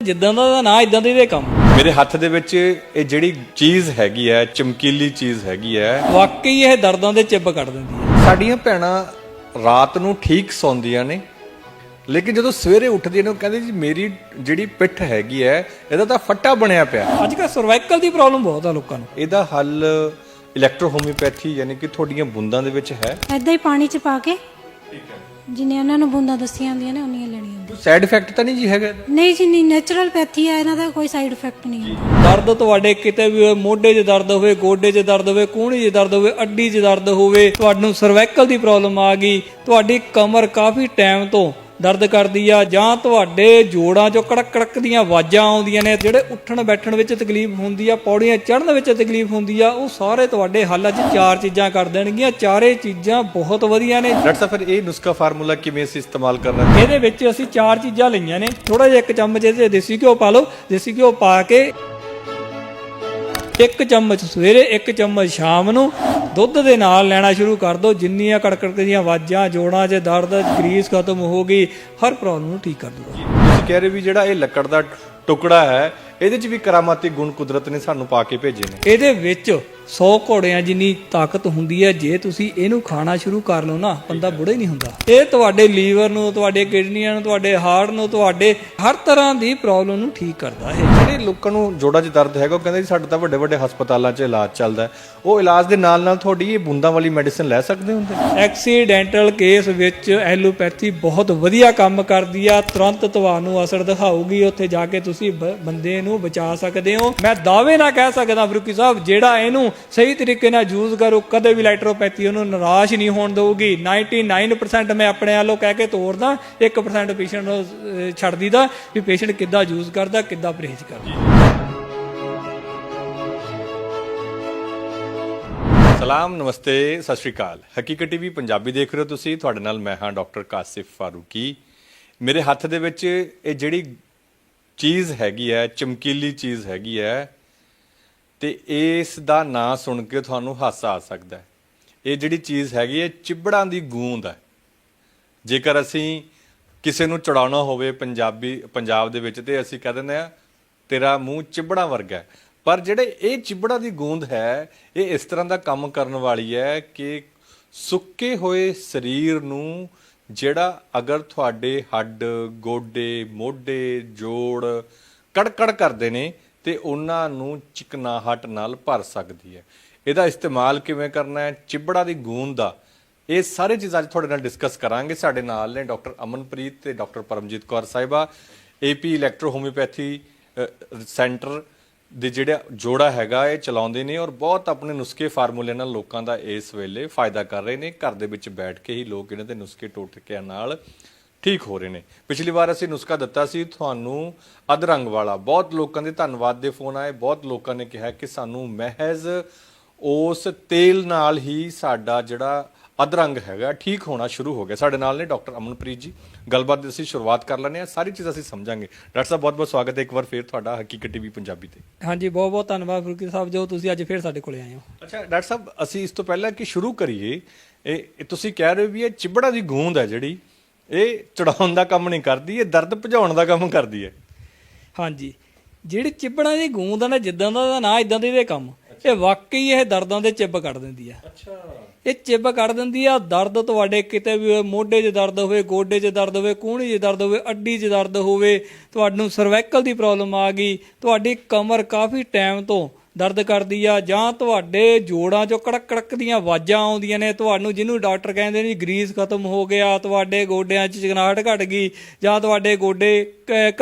ਜਿੱਦਾਂ ਦਾ ਦਾ ਨਾਂ ਇਦਾਂ ਦੇ ਦੇ ਕੰਮ। ਮੇਰੇ ਹੱਥ ਦੇ ਵਿੱਚ ਇਹ ਜਿਹੜੀ ਚੀਜ਼ ਹੈਗੀ ਹੈ ਚਮਕੀਲੀ ਚੀਜ਼ ਹੈਗੀ ਹੈ ਵਾਕਈ ਇਹ ਦਰਦਾਂ ਦੇ ਚਿੱਬ ਕੱਢ ਦਿੰਦੀ ਹੈ। ਸਾਡੀਆਂ ਭੈਣਾਂ ਰਾਤ ਨੂੰ ਠੀਕ ਸੌਂਦੀਆਂ ਨੇ ਲੇਕਿਨ ਜਦੋਂ ਸਵੇਰੇ ਉੱਠਦੀਆਂ ਨੇ ਉਹ ਕਹਿੰਦੇ ਜੀ ਮੇਰੀ ਜਿਹੜੀ ਪਿੱਠ ਹੈਗੀ ਹੈ ਇਹਦਾ ਤਾਂ ਫੱਟਾ ਬਣਿਆ ਪਿਆ। ਅੱਜ ਕੱਲ੍ਹ ਸਰਵਾਈਕਲ ਦੀ ਪ੍ਰੋਬਲਮ ਬਹੁਤ ਆ ਲੋਕਾਂ ਨੂੰ। ਇਹਦਾ ਹੱਲ ਇਲੈਕਟ੍ਰੋਹੋਮਿਓਪੈਥੀ ਯਾਨੀ ਕਿ ਤੁਹਾਡੀਆਂ ਬੁੰਦਾਂ ਦੇ ਵਿੱਚ ਹੈ। ਐਦਾਂ ਹੀ ਪਾਣੀ ਚ ਪਾ ਕੇ। ਜਿੰਨੇ ਉਹਨਾਂ ਨੂੰ ਬੂੰਦਾਂ ਦੱਸੀਆਂ ਹੁੰਦੀਆਂ ਨੇ ਉਨੀਆਂ ਲੈਣੀਆਂ ਹੁੰਦੀਆਂ। ਸਾਈਡ ਇਫੈਕਟ ਤਾਂ ਨਹੀਂ ਜੀ ਹੈਗਾ? ਇਹਦਾ? ਨਹੀਂ ਜੀ ਨਹੀਂ ਨੈਚੁਰਲ ਪੈਥੀ ਹੈ ਇਹਨਾਂ ਦਾ ਕੋਈ ਸਾਈਡ ਇਫੈਕਟ ਨਹੀਂ ਹੈ ਦਰਦ ਤੁਹਾਡੇ ਕਿਤੇ ਵੀ ਹੋਵੇ ਮੋਢੇ 'ਚ ਦਰਦ ਹੋਵੇ ਗੋਡੇ 'ਚ ਦਰਦ ਹੋਵੇ ਕੂਹਣੀ 'ਚ ਦਰਦ ਹੋਵੇ ਅੱਡੀ 'ਚ ਦਰਦ ਹੋਵੇ ਤੁਹਾਨੂੰ ਸਰਵਾਈਕਲ ਦੀ ਪ੍ਰੋਬਲਮ ਆ ਗਈ। ਤੁਹਾਡੀ ਕਮਰ ਕਾਫੀ ਟਾਈਮ ਤੋਂ ਦਰਦ ਕਰਦੀ ਆ ਜਾਂ ਤੁਹਾਡੇ ਜੋੜਾਂ 'ਚੋਂ ਕੜਕ ਕੜਕ ਦੀਆਂ ਆਵਾਜ਼ਾਂ ਆਉਂਦੀਆਂ ਨੇ ਜਿਹੜੇ ਉੱਠਣ ਬੈਠਣ ਵਿੱਚ ਤਕਲੀਫ ਹੁੰਦੀ ਆ ਪੌੜੀਆਂ ਚੜ੍ਹਨ ਵਿੱਚ ਤਕਲੀਫ ਹੁੰਦੀ ਆ ਉਹ ਸਾਰੇ ਤੁਹਾਡੇ ਹੱਲ ਅੱਜ ਚਾਰ ਚੀਜ਼ਾਂ ਕਰ ਦੇਣਗੀਆਂ ਚਾਰੇ ਚੀਜ਼ਾਂ ਬਹੁਤ ਵਧੀਆ ਨੇ। ਡਾਕਟਰ ਸਾਹਿਬ ਫਿਰ ਇਹ ਨੁਸਖਾ ਫਾਰਮੂਲਾ ਕਿਵੇਂ ਅਸੀਂ ਇਸਤੇਮਾਲ ਕਰਨਾ ਇਹਦੇ ਵਿੱਚ ਅਸੀਂ ਚਾਰ ਚੀਜ਼ਾਂ ਲਈਆਂ ਨੇ ਥੋੜਾ ਜਿਹਾ ਇੱਕ ਚਮਚ ਇਹਦੇ ਦੇਸੀ ਘਿਓ ਪਾ ਲਓ ਦੇਸੀ ਘਿਓ ਪਾ ਕੇ ਇੱਕ ਚਮਚ ਸਵੇਰੇ ਇੱਕ ਚਮਚ ਸ਼ਾਮ ਨੂੰ ਦੁੱਧ ਦੇ ਨਾਲ ਲੈਣਾ ਸ਼ੁਰੂ ਕਰ ਦਿਓ ਜਿੰਨੀਆਂ ਕੜਕੜ ਦੀਆਂ ਆਵਾਜ਼ਾਂ ਜੋੜਾਂ 'ਚ ਦਰਦ ਗਰੀਸ ਖਤਮ ਹੋ ਗਈ ਹਰ ਪ੍ਰੋਬਲਮ ਨੂੰ ਠੀਕ ਕਰ ਦੂਗਾ ਤੁਸੀਂ ਕਹਿ ਰਹੇ ਵੀ ਜਿਹੜਾ ਇਹ ਲੱਕੜ ਦਾ ਟੁਕੜਾ ਹੈ ਇਹਦੇ 'ਚ ਵੀ ਕਰਾਮਾਤੀ ਗੁਣ ਕੁਦਰਤ ਨੇ ਸਾਨੂੰ ਪਾ ਕੇ ਭੇਜੇ ਨੇ। ਇਹਦੇ ਵਿੱਚ 100 ਘੋੜਿਆਂ ਜਿੰਨੀ ਤਾਕਤ ਹੁੰਦੀ ਹੈ ਜੇ ਤੁਸੀਂ ਇਹਨੂੰ ਖਾਣਾ ਸ਼ੁਰੂ ਕਰ ਲਓ ਨਾ ਬੰਦਾ ਬੁੜਾ ਹੀ। ਨਹੀਂ ਹੁੰਦਾ। ਇਹ ਤੁਹਾਡੇ ਲੀਵਰ ਨੂੰ ਤੁਹਾਡੇ ਕਿਡਨੀਆਂ ਨੂੰ ਤੁਹਾਡੇ ਹਾਰਟ ਨੂੰ ਤੁਹਾਡੇ ਹਰ ਤਰ੍ਹਾਂ ਦੀ ਪ੍ਰੋਬਲਮ ਨੂੰ ਠੀਕ ਕਰਦਾ ਹੈ। ਜਿਹੜੇ ਲੋਕਾਂ ਨੂੰ ਜੋੜਾਂ 'ਚ ਦਰਦ ਹੈਗਾ ਉਹ ਕਹਿੰਦੇ ਜੀ ਸਾਡਾ ਤਾਂ ਵੱਡੇ ਵੱਡੇ ਹਸਪਤਾਲਾਂ 'ਚ ਇਲਾਜ ਚੱਲਦਾ ਉਹ ਇਲਾਜ ਦੇ ਨਾਲ ਨਾਲ ਤੁਹਾਡੀ ਇਹ ਬੂੰਦਾਂ ਵਾਲੀ ਮੈਡੀਸਿਨ ਲੈ ਸਕਦੇ ਹੁੰਦੇ? ਐਕਸੀਡੈਂਟਲ ਕੇਸ ਵਿੱਚ ਐਲੋਪੈਥੀ ਬਹੁਤ ਵਧੀਆ ਕੰਮ ਕਰਦੀ ਆ ਤੁਰੰਤ ਤੁਹਾਨੂੰ ਅਸਰ ਦਿਖਾਊਗੀ ਉੱਥੇ ਜਾ ਕੇ ਤੁਸੀਂ ਬੰਦੇ ਨੂੰ ਬਚਾ ਸਕਦੇ ਹੋ। ਮੈਂ ਦਾਅਵੇ ਨਾਲ ਕਹਿ ਸਕਦਾ ਫਰੂਕੀ ਸਾਹਿਬ ਜਿਹੜਾ ਇਹਨੂੰ ਸਹੀ ਤਰੀਕੇ ਨਾਲ ਯੂਜ਼ ਕਰੋ, ਕਦੇ ਵੀ ਇਲੈਕਟ੍ਰੋਪੈਥੀ ਉਹਨੂੰ ਨਿਰਾਸ਼ ਨਹੀਂ ਹੋਣ ਦਊਗੀ। 99% ਮੈਂ ਆਪਣੇ ਵੱਲੋਂ ਕਹਿ ਕੇ ਤੋਰਦਾ 1% ਪੇਸ਼ੈਂਟ ਨੂੰ ਛੱਡ ਦੀਦਾ ਵੀ ਪੇਸ਼ੈਂਟ ਕਿੱਦਾਂ ਯੂਜ਼ ਕਰਦਾ, ਕਿੱਦਾਂ ਪਰਹੇਜ਼ ਕਰਦਾ। ਸਲਾਮ, ਨਮਸਤੇ, ਸਤਿ ਸ਼੍ਰੀ ਅਕਾਲ। ਹਕੀਕਤ ਟੀਵੀ ਪੰਜਾਬੀ ਦੇਖ ਰਹੇ ਹੋ ਤੁਸੀਂ। ਤੁਹਾਡੇ ਨਾਲ ਮੈਂ ਹਾਂ ਡਾਕਟਰ ਕਾਸਿਫ ਫਾਰੂਕੀ। ਮੇਰੇ ਹੱਥ ਦੇ ਵਿੱਚ ਇਹ ਜਿਹੜੀ ਚੀਜ਼ ਹੈਗੀ ਹੈ, ਚਮਕੀਲੀ ਚੀਜ਼ ਹੈਗੀ ਹੈ ਤੇ ਇਸ ਦਾ ਨਾਂ ਸੁਣ ਕੇ ਤੁਹਾਨੂੰ ਹਾਸਾ ਆ ਸਕਦਾ ਹੈ। ਇਹ ਜਿਹੜੀ ਚੀਜ਼ ਹੈਗੀ ਹੈ, ਚਿਬੜਾਂ ਦੀ ਗੂੰਦ ਹੈ। ਜੇਕਰ ਅਸੀਂ ਕਿਸੇ ਨੂੰ ਚੜਾਉਣਾ ਹੋਵੇ ਪੰਜਾਬੀ, ਪੰਜਾਬ ਦੇ ਵਿੱਚ ਤੇ ਅਸੀਂ ਕਹਿ ਦਿੰਦੇ ਆ ਤੇਰਾ ਮੂੰਹ ਚਿਬੜਾਂ ਵਰਗਾ ਪਰ ਜਿਹੜੇ ਇਹ ਚਿਬੜਾਂ ਦੀ ਗੂੰਦ ਹੈ, ਇਹ ਇਸ ਤਰ੍ਹਾਂ ਦਾ ਕੰਮ ਕਰਨ ਵਾਲੀ ਹੈ ਕਿ ਸੁੱਕੇ ਹੋਏ ਸਰੀਰ ਨੂੰ ਜਿਹੜਾ ਅਗਰ ਤੁਹਾਡੇ ਹੱਡ, ਗੋਡੇ, ਮੋਢੇ, ਜੋੜ ਕੜਕੜ ਕਰਦੇ ਨੇ ਤੇ ਉਹਨਾਂ ਨੂੰ ਚਿਕਨਾਹਟ ਨਾਲ ਭਰ ਸਕਦੀ ਹੈ। ਇਹਦਾ ਇਸਤੇਮਾਲ ਕਿਵੇਂ ਕਰਨਾ ਹੈ? ਚਿਬੜਾ ਦੀ ਗੂੰਦ ਦਾ। ਇਹ ਸਾਰੇ ਚੀਜ਼ਾਂ ਅੱਜ ਤੁਹਾਡੇ ਨਾਲ ਡਿਸਕਸ ਕਰਾਂਗੇ। ਸਾਡੇ ਨਾਲ ਨੇ ਡਾਕਟਰ ਅਮਨਪ੍ਰੀਤ ਤੇ doctor Paramjit Kaur sahiba AP electro homoeopathy centre ਦੇ ਜਿਹੜਾ ਜੋੜਾ ਹੈਗਾ, ਇਹ ਚਲਾਉਂਦੇ ਨੇ ਔਰ ਬਹੁਤ ਆਪਣੇ ਨੁਸਖੇ ਫਾਰਮੂਲੇ ਨਾਲ ਲੋਕਾਂ ਦਾ ਇਸ ਵੇਲੇ ਫਾਇਦਾ ਕਰ ਰਹੇ ਨੇ। ਘਰ ਦੇ ਵਿੱਚ ਬੈਠ ਕੇ ਹੀ ਲੋਕ ਇਹਨਾਂ ਦੇ ਨੁਸਖੇ ਟੋਟਕਿਆਂ ਨਾਲ ਠੀਕ ਹੋ ਰਹੇ ਨੇ। ਪਿਛਲੀ ਵਾਰ ਅਸੀਂ ਨੁਸਖਾ ਦਿੱਤਾ ਸੀ ਤੁਹਾਨੂੰ ਅਧਰੰਗ ਵਾਲਾ। ਬਹੁਤ ਲੋਕਾਂ ਦੇ ਧੰਨਵਾਦ ਦੇ ਫੋਨ ਆਏ ਬਹੁਤ ਲੋਕਾਂ ਨੇ ਕਿਹਾ ਕਿ ਸਾਨੂੰ ਮਹਿਜ਼ ਉਸ ਤੇਲ ਨਾਲ ਹੀ ਸਾਡਾ ਜਿਹੜਾ ਅਧਰੰਗ ਹੈਗਾ ਠੀਕ ਹੋਣਾ ਸ਼ੁਰੂ ਹੋ ਗਿਆ। ਸਾਡੇ ਨਾਲ ਨੇ ਡਾਕਟਰ ਅਮਨਪ੍ਰੀਤ ਜੀ। ਗੱਲਬਾਤ ਦੀ ਅਸੀਂ ਸ਼ੁਰੂਆਤ ਕਰ ਲੈਂਦੇ ਹਾਂ। ਸਾਰੀ ਚੀਜ਼ ਅਸੀਂ ਸਮਝਾਂਗੇ। ਡਾਕਟਰ ਸਾਹਿਬ ਬਹੁਤ ਬਹੁਤ ਸਵਾਗਤ ਹੈ ਇੱਕ ਵਾਰ ਫੇਰ ਤੁਹਾਡਾ ਹਕੀਕਤ ਟੀਵੀ ਪੰਜਾਬੀ ਤੇ। ਹਾਂਜੀ ਬਹੁਤ ਬਹੁਤ ਧੰਨਵਾਦ ਫਰੂਕੀ ਸਾਹਿਬ ਜੋ। ਤੁਸੀਂ ਅੱਜ ਫੇਰ ਸਾਡੇ ਕੋਲੇ ਆਏ ਹੋ। ਅੱਛਾ ਡਾਕਟਰ ਸਾਹਿਬ ਅਸੀਂ ਇਸ ਤੋਂ ਪਹਿਲਾਂ ਕਿ ਸ਼ੁਰੂ ਕਰੀਏ ਇਹ ਇਹ ਤੁਸੀਂ ਕਹਿ ਰਹੇ ਹੋ ਵੀ ਇਹ ਚਿਬੜਾ ਦੀ ਗੂੰਦ ਹੈ ਜਿਹੜੀ। ਇਹ ਚੜਾਉਣ ਦਾ ਕੰਮ ਨਹੀਂ ਕਰਦੀ ਇਹ ਦਰਦ ਭਜਾਉਣ ਦਾ ਕੰਮ ਕਰਦੀ ਹੈ। ਹਾਂਜੀ। ਜਿਹੜੀ ਚਿੱਬੜਾਂ ਦੀ ਗੂੰਦ ਨਾ ਜਿੱਦਾਂ ਦਾ ਨਾਂ ਇਦਾਂ ਦੇ ਦੇ ਕੰਮ। ਇਹ ਵਾਕਈ ਇਹ ਦਰਦਾਂ ਦੇ ਚਿੱਬ ਕੱਢ ਦਿੰਦੀ ਆ। ਅੱਛਾ। ਇਹ ਚਿੱਬ ਕੱਢ ਦਿੰਦੀ ਆ ਦਰਦ ਤੁਹਾਡੇ ਕਿਤੇ ਵੀ ਹੋਵੇ ਮੋਢੇ 'ਚ ਦਰਦ ਹੋਵੇ ਗੋਡੇ 'ਚ ਦਰਦ ਹੋਵੇ ਕੂਹਣੀ 'ਚ ਦਰਦ ਹੋਵੇ ਅੱਡੀ 'ਚ ਦਰਦ ਹੋਵੇ ਤੁਹਾਨੂੰ ਸਰਵਾਈਕਲ ਦੀ ਪ੍ਰੋਬਲਮ ਆ ਗਈ ਤੁਹਾਡੀ ਕਮਰ ਕਾਫੀ ਟਾਈਮ ਤੋਂ ਦਰਦ ਕਰਦੀ ਆ ਜਾਂ ਤੁਹਾਡੇ ਜੋੜਾਂ 'ਚੋਂ ਕੜਕ ਕੜਕ ਦੀਆਂ ਆਵਾਜ਼ਾਂ ਆਉਂਦੀਆਂ ਨੇ ਤੁਹਾਨੂੰ ਜਿਹਨੂੰ ਡਾਕਟਰ ਕਹਿੰਦੇ ਨੇ ਗਰੀਸ ਖਤਮ ਹੋ ਗਿਆ ਤੁਹਾਡੇ ਗੋਡਿਆਂ 'ਚ ਚਿਕਨਾਹਟ ਘਟ ਗਈ ਜਾਂ ਤੁਹਾਡੇ ਗੋਡੇ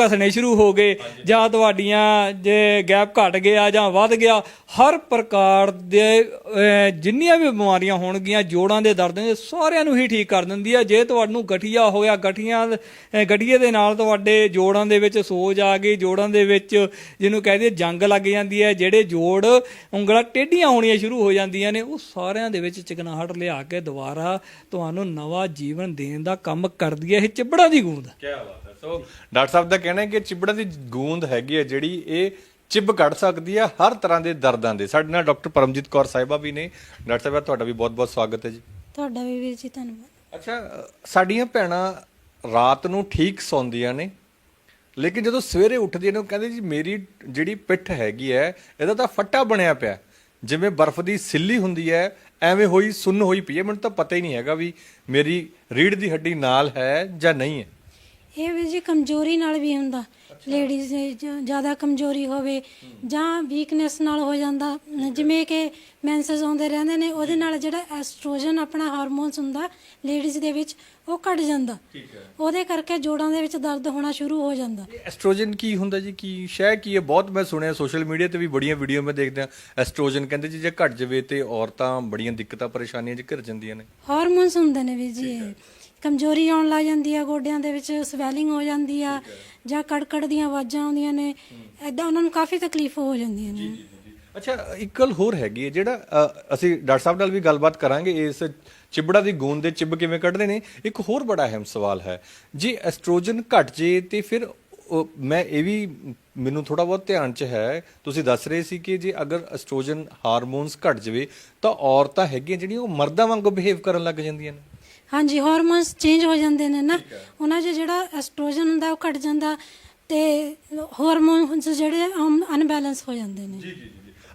ਘਸਣੇ ਸ਼ੁਰੂ ਹੋ ਗਏ ਜਾਂ ਤੁਹਾਡੀਆਂ ਜੇ ਗੈਪ ਘਟ ਗਿਆ ਜਾਂ ਵੱਧ ਗਿਆ ਹਰ ਪ੍ਰਕਾਰ ਦੇ ਜਿੰਨੀਆਂ ਵੀ ਬਿਮਾਰੀਆਂ ਹੋਣਗੀਆਂ ਜੋੜਾਂ ਦੇ ਦਰਦ ਨੇ ਸਾਰਿਆਂ ਨੂੰ ਹੀ ਠੀਕ ਕਰ ਦਿੰਦੀ ਆ। ਜੇ ਤੁਹਾਨੂੰ ਗਠੀਆ ਹੋਇਆ ਗਠੀਆਂ ਗਠੀਏ ਦੇ ਨਾਲ ਤੁਹਾਡੇ ਜੋੜਾਂ ਦੇ ਵਿੱਚ ਸੋਜ ਆ ਗਈ ਜੋੜਾਂ ਦੇ ਵਿੱਚ ਜਿਹਨੂੰ ਕਹਦੇ ਜੰਗ ਲੱਗ ਜਾਂਦੀ ਹੈ ਜਿਹੜੇ ਜੋੜ ਉਂਗਲਾਂ ਟੇਢੀਆਂ ਹੋਣੀਆਂ ਸ਼ੁਰੂ ਹੋ ਜਾਂਦੀਆਂ ਨੇ। ਉਹ ਸਾਰਿਆਂ ਦੇ ਵਿੱਚ ਚਿਕਨਾਹਟ ਲਿਆ ਕੇ ਦੁਬਾਰਾ ਤੁਹਾਨੂੰ ਨਵਾਂ ਜੀਵਨ ਦੇਣ ਦਾ ਕੰਮ ਕਰਦੀ ਹੈ। ਇਹ ਚਿਬੜਾਂ ਦੀ ਗੂੰਦ। ਕੀ ਬਾਤ ਹੈ। ਸੋ ਡਾਕਟਰ ਸਾਹਿਬ ਦਾ ਕਹਿਣਾ ਹੈ ਕਿ ਚਿਬੜਾ ਦੀ ਗੂੰਦ ਹੈਗੀ ਹੈ ਜਿਹੜੀ ਇਹ ਚਿਬ ਕੱਢ ਸਕਦੀ ਹੈ ਹਰ ਤਰ੍ਹਾਂ ਦੇ ਦਰਦਾਂ ਦੇ। ਸਾਡੇ ਨਾਲ ਡਾਕਟਰ ਪਰਮਜੀਤ ਕੌਰ ਸਾਹਿਬਾ ਵੀ ਨੇ। ਡਾਕਟਰ ਸਾਹਿਬ ਤੁਹਾਡਾ ਵੀ ਬਹੁਤ-ਬਹੁਤ ਸਵਾਗਤ ਹੈ ਜੀ। ਤੁਹਾਡਾ ਵੀ ਵੀਰ ਜੀ ਧੰਨਵਾਦ। ਅੱਛਾ ਸਾਡੀਆਂ ਭੈਣਾਂ ਰਾਤ ਨੂੰ ਠੀਕ ਸੌਂਦੀਆਂ ਨੇ। ਲੇਕਿਨ ਜਦੋਂ ਸਵੇਰੇ ਉੱਠਦੀ ਨੇ, ਉਹ ਕਹਿੰਦੇ ਜੀ, ਮੇਰੀ ਜਿਹੜੀ ਪਿੱਠ ਹੈਗੀ ਹੈ, ਇਹਦਾ ਤਾਂ ਫੱਟਾ ਬਣਿਆ ਪਿਆ। ਜਿਵੇਂ ਬਰਫ਼ ਦੀ ਸਿੱਲੀ ਹੁੰਦੀ ਹੈ, ਐਵੇਂ ਹੋਈ, ਸੁੰਨ ਹੋਈ ਪਈ ਹੈ। ਮੈਨੂੰ ਤਾਂ ਪਤਾ ਹੀ ਨਹੀਂ ਹੈਗਾ ਵੀ ਮੇਰੀ ਰੀੜ ਦੀ ਹੱਡੀ ਨਾਲ ਹੈ ਜਾਂ ਨਹੀਂ ਹੈ। ਇਹ ਵੀ ਜੀ ਕਮਜ਼ੋਰੀ ਨਾਲ ਵੀ ਹੁੰਦਾ। ਲੇਡੀਜ਼ ਜ਼ਿਆਦਾ ਕਮਜ਼ੋਰੀ ਹੋਵੇ ਜਾਂ ਵੀਕਨੈਸ ਨਾਲ ਹੋ ਜਾਂਦਾ। ਜਿਵੇਂ ਕਿ ਮੈਂਸਸ ਆਉਂਦੇ ਰਹਿੰਦੇ ਨੇ ਉਹਦੇ ਨਾਲ ਜਿਹੜਾ ਐਸਟ੍ਰੋਜਨ ਆਪਣਾ ਹਾਰਮੋਨਸ ਹੁੰਦਾ ਲੇਡੀਜ਼ ਦੇ ਵਿੱਚ ਉਹ ਘਟ ਜਾਂਦਾ। ਉਹਦੇ ਕਰਕੇ ਜੋੜਾਂ ਦੇ ਵਿੱਚ ਦਰਦ ਹੋਣਾ ਸ਼ੁਰੂ ਹੋ ਜਾਂਦਾ। ਐਸਟ੍ਰੋਜਨ ਕੀ ਹੁੰਦਾ ਜੀ? ਕੀ ਸ਼ੈ ਕੀ ਹੈ? ਬਹੁਤ ਮੈਂ ਸੁਣਿਆ ਸੋਸ਼ਲ ਮੀਡੀਆ ਤੇ ਵੀ ਬੜੀਆਂ ਵੀਡੀਓ ਮੈਂ ਦੇਖਦਾ ਐਸਟ੍ਰੋਜਨ ਕਹਿੰਦੇ ਜੀ ਜੇ ਘਟ ਜਾਵੇ ਤੇ ਔਰਤਾਂ ਬੜੀਆਂ ਦਿੱਕਤਾਂ ਪਰੇਸ਼ਾਨੀਆਂ 'ਚ ਘਿਰ ਜਾਂਦੀਆਂ ਨੇ। ਹਾਰਮੋਨਸ ਹੁੰਦੇ ਨੇ ਵੀ ਜੀ ਇਹ। ਕਮਜ਼ੋਰੀ ਆਉਣ ਲੱਗ ਜਾਂਦੀ ਆ ਗੋਡਿਆਂ ਦੇ ਵਿੱਚ ਸਵੈਲਿੰਗ ਹੋ ਜਾਂਦੀ ਆ ਜਾਂ ਕੜਕੜ ਦੀਆਂ ਆਵਾਜ਼ਾਂ ਆਉਂਦੀਆਂ ਨੇ। ਐਦਾਂ ਉਹਨਾਂ ਨੂੰ ਕਾਫੀ ਤਕਲੀਫ ਹੋ ਜਾਂਦੀਆਂ ਨੇ। ਅੱਛਾ ਇੱਕ ਗੱਲ ਹੋਰ ਹੈਗੀ ਹੈ ਜਿਹੜਾ ਅ, ਅਸੀਂ ਡਾਕਟਰ ਸਾਹਿਬ ਨਾਲ ਵੀ ਗੱਲਬਾਤ ਕਰਾਂਗੇ ਇਸ ਚਿਬੜਾ ਦੀ ਗੂੰਦ ਦੇ ਚਿਬ ਕਿਵੇਂ ਕੱਢਦੇ ਨੇ। ਇੱਕ ਹੋਰ ਬੜਾ ਅਹਿਮ ਸਵਾਲ ਹੈ ਜੇ ਐਸਟ੍ਰੋਜਨ ਘਟ ਜੇ ਤੇ ਫਿਰ ਉਹ- ਮੈਂ ਇਹ ਵੀ ਮੈਨੂੰ ਥੋੜਾ ਬਹੁਤ ਧਿਆਨ 'ਚ ਹੈ ਤੁਸੀਂ ਦੱਸ ਰਹੇ ਸੀ ਕਿ ਜੇ ਅਗਰ ਐਸਟ੍ਰੋਜਨ ਹਾਰਮੋਨਸ ਘਟ ਜਾਵੇ ਤਾਂ ਔਰਤਾਂ ਹੈਗੀਆਂ ਜਿਹੜੀਆਂ ਉਹ ਮਰਦਾਂ ਵਾਂਗੂ ਬਿਹੇਵ ਕਰਨ ਲੱਗ ਜਾਂਦੀਆਂ ਨੇ। ਹਾਂਜੀ ਹਾਰਮੋਨਸ ਚੇਂਜ ਹੋ ਜਾਂਦੇ ਨੇ ਨਾ। ਉਹਨਾਂ 'ਚ ਜਿਹੜਾ ਐਸਟ੍ਰੋਜਨ ਹੁੰਦਾ ਉਹ ਘਟ ਜਾਂਦਾ ਤੇ ਹਾਰਮੋਨਸ ਜਿਹੜੇ ਅਨਬੈਲੈਂਸ ਹੋ ਜਾਂਦੇ ਨੇ।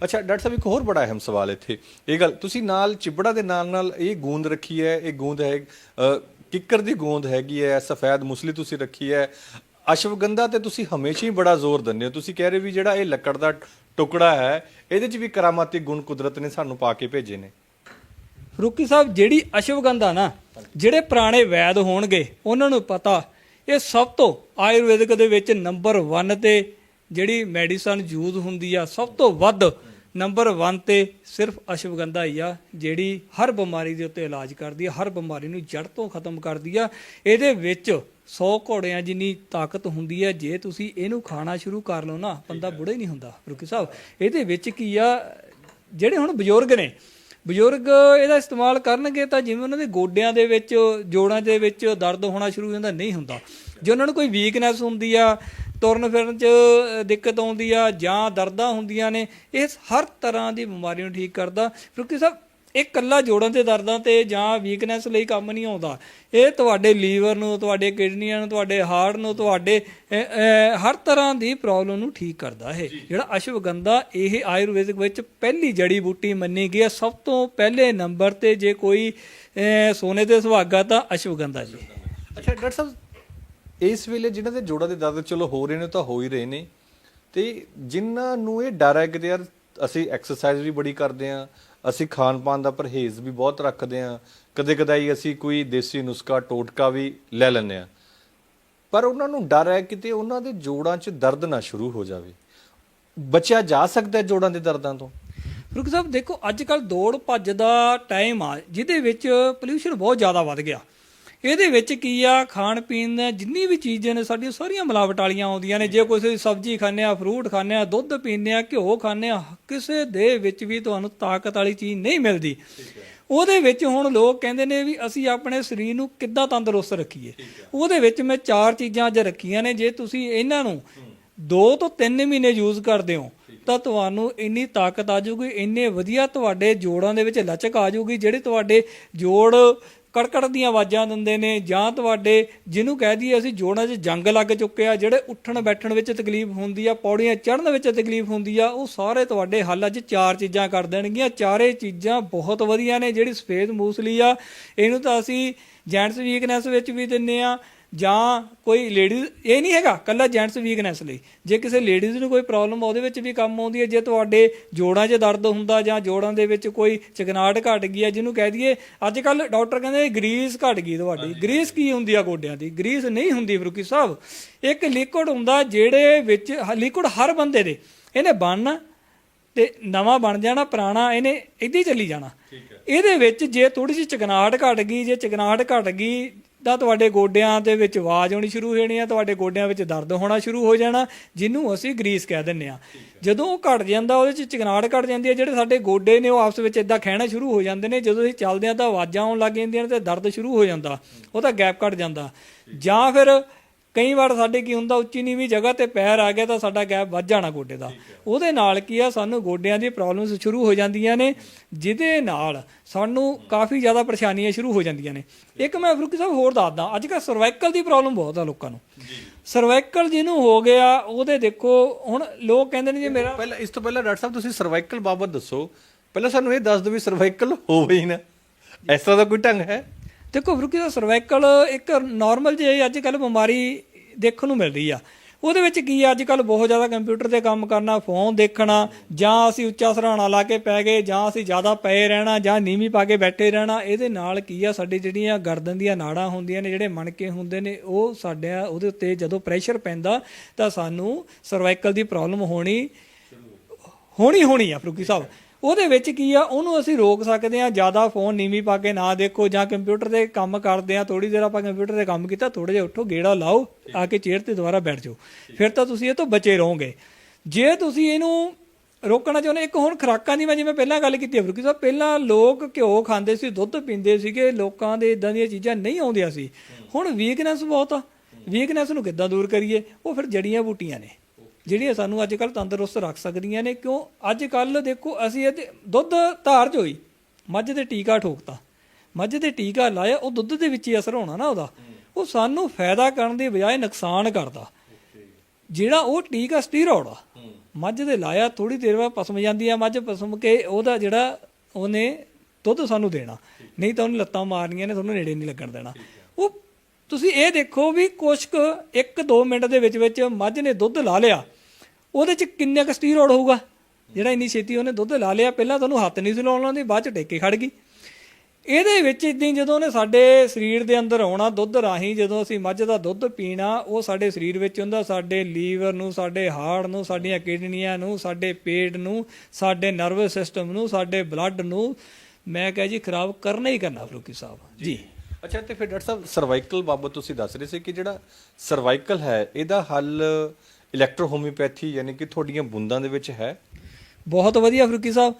ਅੱਛਾ ਡਾਕਟਰ ਸਾਹਿਬ ਇੱਕ ਹੋਰ ਬੜਾ ਅਹਿਮ ਸਵਾਲ ਇੱਥੇ। ਇਹ ਗੱਲ ਤੁਸੀਂ ਨਾਲ ਚਿਬੜਾ ਦੇ ਨਾਲ ਨਾਲ ਇਹ ਗੂੰਦ ਰੱਖੀ ਹੈ ਇਹ ਗੂੰਦ ਹੈ ਕਿੱਕਰ ਦੀ ਗੂੰਦ ਹੈਗੀ ਹੈ ਸਫੈਦ ਮੁਸਲੀ ਤੁਸੀਂ ਰੱਖੀ ਹੈ। ਅਸ਼ਵਗੰਧਾ ਤੇ ਤੁਸੀਂ ਹਮੇਸ਼ਾ ਹੀ ਬੜਾ ਜ਼ੋਰ ਦਿੰਦੇ ਹੋ। ਤੁਸੀਂ ਕਹਿ ਰਹੇ ਵੀ ਜਿਹੜਾ ਇਹ ਲੱਕੜ ਦਾ ਟੁਕੜਾ ਹੈ ਇਹਦੇ 'ਚ ਵੀ ਕਰਾਮਾਤੀ ਗੁਣ ਕੁਦਰਤ ਨੇ ਸਾਨੂੰ ਪਾ ਕੇ ਭੇਜੇ ਨੇ। ਫਰੂਕੀ ਸਾਹਿਬ ਜਿਹੜੀ ਅਸ਼ਵਗੰਧਾ ਨਾ ਜਿਹੜੇ ਪੁਰਾਣੇ ਵੈਦ ਹੋਣਗੇ ਉਹਨਾਂ ਨੂੰ ਪਤਾ ਇਹ ਸਭ ਤੋਂ ਆਯੁਰਵੈਦਿਕ ਦੇ ਵਿੱਚ ਨੰਬਰ 1 ਤੇ ਜਿਹੜੀ ਮੈਡੀਸਨ ਯੂਜ਼ ਹੁੰਦੀ ਆ ਸਭ ਤੋਂ ਵੱਧ ਨੰਬਰ 1 ਤੇ ਸਿਰਫ ਅਸ਼ਵਗੰਧਾ ਹੀ ਆ ਜਿਹੜੀ ਹਰ ਬਿਮਾਰੀ ਦੇ ਉੱਤੇ ਇਲਾਜ ਕਰਦੀ ਆ ਹਰ ਬਿਮਾਰੀ ਨੂੰ ਜੜ ਤੋਂ ਖਤਮ ਕਰਦੀ ਆ। ਇਹਦੇ ਵਿੱਚ 100 ਘੋੜਿਆਂ ਜਿੰਨੀ ਤਾਕਤ ਹੁੰਦੀ ਹੈ ਜੇ ਤੁਸੀਂ ਇਹਨੂੰ ਖਾਣਾ ਸ਼ੁਰੂ ਕਰ ਲਓ ਨਾ ਬੰਦਾ ਬੁੜਾ ਹੀ ਨਹੀਂ ਹੁੰਦਾ ਫਰੂਕੀ ਸਾਹਿਬ। ਇਹਦੇ ਵਿੱਚ ਕੀ ਆ ਜਿਹੜੇ ਹੁਣ ਬਜ਼ੁਰਗ ਨੇ ਬਜ਼ੁਰਗ ਇਹਦਾ ਇਸਤੇਮਾਲ ਕਰਨਗੇ ਤਾਂ ਜਿਵੇਂ ਉਹਨਾਂ ਦੇ ਗੋਡਿਆਂ ਦੇ ਵਿੱਚ, ਜੋੜਾਂ ਦੇ ਵਿੱਚ ਦਰਦ ਹੋਣਾ ਸ਼ੁਰੂ ਹੋ ਜਾਂਦਾ, ਨਹੀਂ ਹੁੰਦਾ। ਜੇ ਉਹਨਾਂ ਨੂੰ ਕੋਈ ਵੀਕਨੈਸ ਹੁੰਦੀ ਆ, ਤੁਰਨ ਫਿਰਨ 'ਚ ਦਿੱਕਤ ਆਉਂਦੀ ਆ ਜਾਂ ਦਰਦਾਂ ਹੁੰਦੀਆਂ ਨੇ, ਇਹ ਹਰ ਤਰ੍ਹਾਂ ਦੀ ਬਿਮਾਰੀ ਨੂੰ ਠੀਕ ਕਰਦਾ। ਕਿਉਂਕਿ ਸਭ ਇਹ ਕੱਲਾ ਜੋੜਾਂ ਦੇ ਦਰਦਾਂ ਤੇ ਜਾਂ ਵੀਕਨੈਸ ਲਈ ਕੰਮ ਨਹੀਂ ਆਉਂਦਾ। ਇਹ ਤੁਹਾਡੇ ਲੀਵਰ ਨੂੰ ਤੁਹਾਡੇ ਕਿਡਨੀਆਂ ਨੂੰ ਤੁਹਾਡੇ ਹਾਰਟ ਨੂੰ ਤੁਹਾਡੇ ਹਰ ਤਰ੍ਹਾਂ ਦੀ ਪ੍ਰੋਬਲਮ ਨੂੰ ਠੀਕ ਕਰਦਾ ਇਹ। ਜਿਹੜਾ ਅਸ਼ਵਗੰਧਾ ਇਹ ਆਯੁਰਵੈਦਿਕ ਵਿੱਚ ਪਹਿਲੀ ਜੜੀ ਬੂਟੀ ਮੰਨੀ ਗਈ ਹੈ। ਸਭ ਤੋਂ ਪਹਿਲੇ ਨੰਬਰ ਤੇ ਜੇ ਕੋਈ ਸੋਨੇ ਤੇ ਸੁਹਾਗਾ ਤਾਂ ਅਸ਼ਵਗੰਧਾ ਜੀ। ਅੱਛਾ ਡਾਕਟਰ ਸਾਹਿਬ ਇਸ ਵੇਲੇ ਜਿਨ੍ਹਾਂ ਦੇ ਜੋੜਾਂ ਦੇ ਦਰਦ ਚਲੋ ਹੋ ਰਹੇ ਨੇ ਤਾਂ ਹੋ ਹੀ ਰਹੇ ਨੇ। ਤੇ ਜਿਨ੍ਹਾਂ ਨੂੰ ਇਹ ਡਰ ਹੈ ਕਿ ਯਾਰ ਅਸੀਂ ਐਕਸਰਸਾਈਜ਼ ਵੀ ਬੜੀ ਕਰਦੇ ਆ ਅਸੀਂ ਖਾਣ ਪਾਣ ਦਾ ਪਰਹੇਜ਼ ਵੀ ਬਹੁਤ ਰੱਖਦੇ ਹਾਂ। ਕਦੇ ਕਦਾਈ ਅਸੀਂ ਕੋਈ ਦੇਸੀ ਨੁਸਖਾ, ਟੋਟਕਾ ਵੀ ਲੈ ਲੈਂਦੇ ਹਾਂ। ਪਰ ਉਹਨਾਂ ਨੂੰ ਡਰ ਹੈ ਕਿਤੇ ਉਹਨਾਂ ਦੇ ਜੋੜਾਂ 'ਚ ਦਰਦ ਨਾ ਸ਼ੁਰੂ ਹੋ ਜਾਵੇ। ਬਚਿਆ ਜਾ ਸਕਦਾ ਜੋੜਾਂ ਦੇ ਦਰਦਾਂ ਤੋਂ? ਫਰੂਕ ਸਾਹਿਬ, ਦੇਖੋ, ਅੱਜ ਕੱਲ ਦੌੜ ਭੱਜ ਦਾ ਟਾਈਮ ਆ, ਜਿਹਦੇ ਵਿੱਚ ਪੋਲਿਊਸ਼ਨ ਬਹੁਤ ਜ਼ਿਆਦਾ ਵੱਧ ਗਿਆ। ਇਹਦੇ ਵਿੱਚ ਕੀ ਆ? ਖਾਣ ਪੀਣ ਦਾ ਜਿੰਨੀ ਵੀ ਚੀਜ਼ਾਂ ਨੇ ਸਾਡੀਆਂ ਸਾਰੀਆਂ ਮਿਲਾਵਟ ਵਾਲੀਆਂ ਆਉਂਦੀਆਂ ਨੇ। ਜੇ ਕੋਈ ਸਬਜ਼ੀ ਖਾਂਦੇ ਆ ਫਰੂਟ ਖਾਂਦੇ ਆ ਦੁੱਧ ਪੀਂਦੇ ਆ ਘਿਓ ਖਾਂਦੇ ਆ ਕਿਸੇ ਦੇ ਵਿੱਚ ਵੀ ਤੁਹਾਨੂੰ ਤਾਕਤ ਵਾਲੀ ਚੀਜ਼ ਨਹੀਂ ਮਿਲਦੀ। ਉਹਦੇ ਵਿੱਚ ਹੁਣ ਲੋਕ ਕਹਿੰਦੇ ਨੇ ਵੀ ਅਸੀਂ ਆਪਣੇ ਸਰੀਰ ਨੂੰ ਕਿੱਦਾਂ ਤੰਦਰੁਸਤ ਰੱਖੀਏ? ਉਹਦੇ ਵਿੱਚ ਮੈਂ ਚਾਰ ਚੀਜ਼ਾਂ ਅੱਜ ਰੱਖੀਆਂ ਨੇ। ਜੇ ਤੁਸੀਂ ਇਹਨਾਂ ਨੂੰ 2 ਤੋਂ 3 ਮਹੀਨੇ ਯੂਜ਼ ਕਰਦੇ ਹੋ, ਤਾਂ ਤੁਹਾਨੂੰ ਇੰਨੀ ਤਾਕਤ ਆ ਜਾਊਗੀ, ਇੰਨੇ ਵਧੀਆ ਤੁਹਾਡੇ ਜੋੜਾਂ ਦੇ ਵਿੱਚ ਲਚਕ ਆ ਜਾਊਗੀ, ਜਿਹੜੇ ਤੁਹਾਡੇ ਜੋੜ ਕੜਕੜ ਦੀਆਂ ਆਵਾਜ਼ਾਂ ਦਿੰਦੇ ਨੇ, ਜਾਂ ਤੁਹਾਡੇ, ਜਿਹਨੂੰ ਕਹਿ ਦਈਏ ਅਸੀਂ ਜੋੜਾਂ 'ਚ ਜੰਗ ਲੱਗ ਚੁੱਕੇ ਆ ਜਿਹੜੇ ਉੱਠਣ ਬੈਠਣ ਵਿੱਚ ਤਕਲੀਫ ਹੁੰਦੀ ਆ, ਪੌੜੀਆਂ ਚੜ੍ਹਨ ਵਿੱਚ ਤਕਲੀਫ ਹੁੰਦੀ ਆ, ਉਹ ਸਾਰੇ ਤੁਹਾਡੇ ਹੱਲ ਅੱਜ ਚਾਰ ਚੀਜ਼ਾਂ ਕਰ ਦੇਣਗੀਆਂ। ਚਾਰੇ ਚੀਜ਼ਾਂ ਬਹੁਤ ਵਧੀਆ ਨੇ, ਜਿਹੜੀ ਸਫੇਦ ਮੂਸਲੀ ਆ, ਇਹਨੂੰ ਤਾਂ ਅਸੀਂ ਜੈਂਟਸ ਵੀਕਨੈਸ ਵਿੱਚ ਵੀ ਦਿੰਨੇ ਆ ਜਾਂ ਕੋਈ ਲੇਡੀਜ਼ ਇਹ ਨਹੀਂ ਹੈਗਾ ਕੱਲਾ ਜੈਂਟਸ ਵੀਕਨੈਸ ਲਈ। ਜੇ ਕਿਸੇ ਲੇਡੀਜ਼ ਨੂੰ ਕੋਈ ਪ੍ਰੋਬਲਮ ਉਹਦੇ ਵਿੱਚ ਵੀ ਕੰਮ ਆਉਂਦੀ ਹੈ ਜੇ ਤੁਹਾਡੇ ਜੋੜਾਂ 'ਚ ਦਰਦ ਹੁੰਦਾ ਜਾਂ ਜੋੜਾਂ ਦੇ ਵਿੱਚ ਕੋਈ ਚਕਨਾਹਟ ਘਟ ਗਈ ਹੈ ਜਿਹਨੂੰ ਕਹਿ ਦਈਏ ਅੱਜ ਕੱਲ ਡਾਕਟਰ ਕਹਿੰਦੇ ਗਰੀਸ ਘਟ ਗਈ ਤੁਹਾਡੀ। ਗਰੀਸ ਕੀ ਹੁੰਦੀ ਆ ਗੋਡਿਆਂ ਦੀ? ਗਰੀਸ ਨਹੀਂ ਹੁੰਦੀ ਫਰੂਕੀ ਸਾਹਿਬ। ਇੱਕ ਲਿਕੁਇਡ ਹੁੰਦਾ ਜਿਹੜੇ ਵਿੱਚ ਲਿਕੁਇਡ ਹਰ ਬੰਦੇ ਦੇ ਇਹਨੇ ਬਣਨਾ ਤੇ ਨਵਾਂ ਬਣ ਜਾਣਾ ਪੁਰਾਣਾ ਇਹਨੇ ਇੱਦਾਂ ਹੀ ਚੱਲੀ ਜਾਣਾ। ਇਹਦੇ ਵਿੱਚ ਜੇ ਥੋੜੀ ਜਿਹੀ ਚਕਨਾਹਟ ਘਟ ਗਈ ਜੇ ਚਕਨਾਹਟ ਘਟ ਗਈ ਤਾਂ ਤੁਹਾਡੇ ਗੋਡਿਆਂ ਦੇ ਵਿੱਚ ਆਵਾਜ਼ ਆਉਣੀ ਸ਼ੁਰੂ ਹੋ ਜਾਣੀ ਆ ਤੁਹਾਡੇ ਗੋਡਿਆਂ ਵਿੱਚ ਦਰਦ ਹੋਣਾ ਸ਼ੁਰੂ ਹੋ ਜਾਣਾ ਜਿਹਨੂੰ ਅਸੀਂ ਗਰੀਸ ਕਹਿ ਦਿੰਨੇ ਆ। ਜਦੋਂ ਉਹ ਘਟ ਜਾਂਦਾ ਉਹਦੇ ਚ ਚਕਨਾਹਟ ਘਟ ਜਾਂਦੀ ਹੈ ਜਿਹੜੇ ਸਾਡੇ ਗੋਡੇ ਨੇ ਉਹ ਆਪਸ ਵਿੱਚ ਇਦਾਂ ਖਹਿਣਾ ਸ਼ੁਰੂ ਹੋ ਜਾਂਦੇ ਨੇ ਜਦੋਂ ਅਸੀਂ ਚੱਲਦੇ ਆ ਤਾਂ ਆਵਾਜ਼ਾਂ ਆਉਣ ਲੱਗ ਜਾਂਦੀਆਂ ਨੇ ਤੇ ਦਰਦ ਸ਼ੁਰੂ ਹੋ ਜਾਂਦਾ ਉਹ ਤਾਂ ਗੈਪ ਘਟ ਜਾਂਦਾ। ਜਾਂ ਫਿਰ ਕਈ ਵਾਰ ਸਾਡੇ ਕੀ ਹੁੰਦਾ ਉੱਚੀ ਨੀਵੀਂ ਜਗ੍ਹਾ ਤੇ ਪੈਰ ਆ ਗਿਆ ਤਾਂ ਸਾਡਾ ਗੈਪ ਵੱਧ ਜਾਣਾ ਗੋਡੇ ਦਾ। ਉਹਦੇ ਨਾਲ ਕੀ ਆ ਸਾਨੂੰ ਗੋਡਿਆਂ ਦੀ ਪ੍ਰੋਬਲਮਸ ਸ਼ੁਰੂ ਹੋ ਜਾਂਦੀਆਂ ਨੇ ਜਿਹਦੇ ਨਾਲ ਸਾਨੂੰ ਕਾਫੀ ਜ਼ਿਆਦਾ ਪਰੇਸ਼ਾਨੀਆਂ ਸ਼ੁਰੂ ਹੋ ਜਾਂਦੀਆਂ ਨੇ। ਇੱਕ ਮੈਂ ਫਰੂਕੀ ਸਾਹਿਬ ਹੋਰ ਦੱਸਦਾ ਅੱਜ ਕੱਲ੍ਹ ਸਰਵਾਈਕਲ ਦੀ ਪ੍ਰੋਬਲਮ ਬਹੁਤ ਆ ਲੋਕਾਂ ਨੂੰ। ਸਰਵਾਈਕਲ ਜਿਹਨੂੰ ਹੋ ਗਿਆ ਉਹਦੇ ਦੇਖੋ ਹੁਣ ਲੋਕ ਕਹਿੰਦੇ ਨੇ ਜੀ ਮੇਰਾ ਪਹਿਲਾਂ ਇਸ ਤੋਂ ਪਹਿਲਾਂ ਡਾਕਟਰ ਸਾਹਿਬ ਤੁਸੀਂ ਸਰਵਾਈਕਲ ਬਾਬਤ ਦੱਸੋ। ਪਹਿਲਾਂ ਸਾਨੂੰ ਇਹ ਦੱਸ ਦਿਓ ਵੀ ਸਰਵਾਈਕਲ ਹੋਵੇ ਹੀ ਨਾ। ਇਸ ਤਰ੍ਹਾਂ ਦਾ ਕੋਈ ਢੰਗ ਹੈ? ਦੇਖੋ ਫਰੂਕੀ ਦਾ ਸਰਵਾਈਕਲ ਇੱਕ ਨਾਰਮਲ ਜਿਹੀ ਅੱਜ ਕੱਲ ਬਿਮਾਰੀ ਦੇਖਣ ਨੂੰ ਮਿਲ ਰਹੀ ਆ। ਉਹਦੇ ਵਿੱਚ ਕੀ ਆ, ਅੱਜ ਕੱਲ ਬਹੁਤ ਜ਼ਿਆਦਾ ਕੰਪਿਊਟਰ ਤੇ ਕੰਮ ਕਰਨਾ ਫੋਨ ਦੇਖਣਾ, ਜਾਂ ਅਸੀਂ ਉੱਚਾ ਸਰਾਣਾ ਲਾ ਕੇ ਪੈ ਗਏ, ਜਾਂ ਅਸੀਂ ਜ਼ਿਆਦਾ ਪਏ ਰਹਿਣਾ, ਜਾਂ ਨੀਵੀਂ ਪਾ ਕੇ ਬੈਠੇ ਰਹਿਣਾ, ਇਹਦੇ ਨਾਲ ਕੀ ਆ, ਸਾਡੀ ਜਿਹੜੀਆਂ ਗਰਦਨ ਦੀਆਂ ਨਾੜਾਂ ਹੁੰਦੀਆਂ ਨੇ, ਜਿਹੜੇ ਮਣਕੇ ਹੁੰਦੇ ਨੇ, ਉਹ ਸਾਡਿਆਂ, ਉਹਦੇ ਉੱਤੇ ਜਦੋਂ ਪ੍ਰੈਸ਼ਰ ਪੈਂਦਾ, ਤਾਂ ਸਾਨੂੰ ਸਰਵਾਈਕਲ ਦੀ ਪ੍ਰੋਬਲਮ ਹੋਣੀ ਹੋਣੀ ਹੋਣੀ ਆ, ਫਰੂਕੀ ਸਾਹਿਬ। ਉਹਦੇ ਵਿੱਚ ਕੀ ਆ, ਉਹਨੂੰ ਅਸੀਂ ਰੋਕ ਸਕਦੇ ਆ ਜ਼ਿਆਦਾ ਫੋਨ ਨੀਵੀਂ ਪਾ ਕੇ ਨਾ ਦੇਖੋ ਜਾਂ ਕੰਪਿਊਟਰ ਤੇ ਕੰਮ ਕਰਦੇ ਆ ਥੋੜੀ ਦੇਰ ਆਪਾਂ ਕੰਪਿਊਟਰ ਤੇ ਕੰਮ ਕੀਤਾ ਥੋੜੇ ਜਿਹਾ ਉੱਠੋ, ਗੇੜਾ ਲਾਓ, ਆ ਕੇ ਚੇਅਰ ਤੇ ਦੁਬਾਰਾ ਬੈਠ ਜਾਓ। ਫਿਰ ਤਾਂ ਤੁਸੀਂ ਇਹ ਤੋਂ ਬਚੇ ਰਹੋਗੇ। ਜੇ ਤੁਸੀਂ ਇਹਨੂੰ ਰੋਕਣਾ ਚਾਹੁੰਦੇ, ਇੱਕ ਹੁਣ ਖੁਰਾਕਾਂ ਦੀ ਮੈਂ ਜਿਵੇਂ ਪਹਿਲਾਂ ਗੱਲ ਕੀਤੀ ਫਰੂਕੀ ਸਾਹਿਬ, ਪਹਿਲਾਂ ਲੋਕ ਘਿਓ ਖਾਂਦੇ ਸੀ, ਦੁੱਧ ਪੀਂਦੇ ਸੀਗੇ, ਲੋਕਾਂ ਦੇ ਇਦਾਂ ਦੀਆਂ ਚੀਜ਼ਾਂ ਨਹੀਂ ਆਉਂਦੀਆਂ ਸੀ। ਹੁਣ ਵੀਕਨੈਸ ਬਹੁਤ ਆ। ਵੀਕਨੈਸ ਨੂੰ ਕਿੱਦਾਂ ਦੂਰ ਕਰੀਏ? ਉਹ ਫਿਰ ਜੜੀਆਂ ਬੂਟੀਆਂ ਨੇ। ਜਿਹੜੀਆਂ ਸਾਨੂੰ ਅੱਜ ਕੱਲ ਤੰਦਰੁਸਤ ਰੱਖ ਸਕਦੀਆਂ ਨੇ, ਕਿਉਂ? ਅੱਜ ਕੱਲ ਦੇਖੋ, ਅਸੀਂ ਇਹ ਦੁੱਧ ਧਾਰ ਚ ਹੋਈ ਮੱਝ ਦੇ ਟੀਕਾ ਠੋਕਤਾ। ਮੱਝ ਦੇ ਟੀਕਾ ਲਾਇਆ, ਉਹ ਦੁੱਧ ਦੇ ਵਿੱਚ ਹੀ ਅਸਰ ਹੋਣਾ ਨਾ ਉਹਦਾ। ਉਹ ਸਾਨੂੰ ਫਾਇਦਾ ਕਰਨ ਦੀ ਬਜਾਏ ਨੁਕਸਾਨ ਕਰਦਾ। ਜਿਹੜਾ ਉਹ ਟੀਕਾ ਸਟੀਰੋਇਡ ਆ, ਮੱਝ ਦੇ ਲਾਇਆ ਥੋੜੀ ਦੇਰ ਬਾਅਦ ਪਸਮ ਜਾਂਦੀ ਆ ਮੱਝ, ਪਸਮ ਕੇ ਉਹਦਾ ਜਿਹੜਾ ਉਹਨੇ ਦੁੱਧ ਸਾਨੂੰ ਦੇਣਾ। ਨਹੀਂ ਤਾਂ ਉਹਨੇ ਲੱਤਾਂ ਮਾਰਨੀਆਂ ਨੇ, ਤੁਹਾਨੂੰ ਨੇੜੇ ਨਹੀਂ ਲੱਗਣ ਦੇਣਾ। ਉਹ ਤੁਸੀਂ ਇਹ ਦੇਖੋ ਵੀ ਕੁਛ ਕੁ 1-2 ਮਿੰਟ ਦੇ ਵਿੱਚ ਵਿੱਚ ਮੱਝ ਨੇ ਦੁੱਧ ਲਾ ਲਿਆ। ਉਹਦੇ ਚ ਕਿੰਨੇ ਕੁ ਸਟੀਰੋਇਡ ਹੋਊਗਾ? ਜਿਹੜਾ ਇੰਨੀ ਛੇਤੀ ਉਹਨੇ ਦੁੱਧ ਲਾ ਲਿਆ, ਪਹਿਲਾਂ ਤੁਹਾਨੂੰ ਹੱਥ ਨਹੀਂ ਸੀ ਲਾਉਣ ਲਾਉਂਦੀ ਬਾਅਦ ਚ ਟੇਕੇ ਖੜ ਗਈ। ਇਹਦੇ ਵਿੱਚ ਇਦਾਂ ਜਦੋਂ ਉਹਨੇ ਸਾਡੇ ਸਰੀਰ ਦੇ ਅੰਦਰ ਆਉਣਾ, ਦੁੱਧ ਰਾਹੀਂ ਜਦੋਂ ਅਸੀਂ ਮੱਝ ਦਾ ਦੁੱਧ ਪੀਣਾ, ਉਹ ਸਾਡੇ ਸਰੀਰ ਵਿੱਚ ਹੁੰਦਾ, ਸਾਡੇ ਲੀਵਰ ਨੂੰ, ਸਾਡੇ ਹਾਰਟ ਨੂੰ, ਸਾਡੀਆਂ ਕਿਡਨੀਆਂ ਨੂੰ, ਸਾਡੇ ਪੇਟ ਨੂੰ, ਸਾਡੇ ਨਰਵਸ ਸਿਸਟਮ ਨੂੰ, ਸਾਡੇ ਬਲੱਡ ਨੂੰ, ਮੈਂ ਕਹਾਂ ਜੀ ਖਰਾਬ ਕਰਨਾ ਹੀ ਕਰਨਾ ਫਰੂਕੀ ਸਾਹਿਬ। ਜੀ। ਅੱਛਾ, ਤੇ ਫਿਰ ਡਾਕਟਰ ਸਾਹਿਬ ਸਰਵਾਈਕਲ ਬਾਬਤ ਤੁਸੀਂ ਦੱਸ ਰਹੇ ਸੀ ਕਿ ਜਿਹੜਾ ਸਰਵਾਈਕਲ ਹੈ, ਇਹਦਾ ਹੱਲ ਇਲੈਕਟ੍ਰੋ ਹੋਮਿਓਪੈਥੀ ਯਾਨੀ ਕਿ ਤੁਹਾਡੀਆਂ ਬੂੰਦਾਂ ਦੇ ਵਿੱਚ ਹੈ? ਬਹੁਤ ਵਧੀਆ ਫਰੂਕੀ ਸਾਹਿਬ।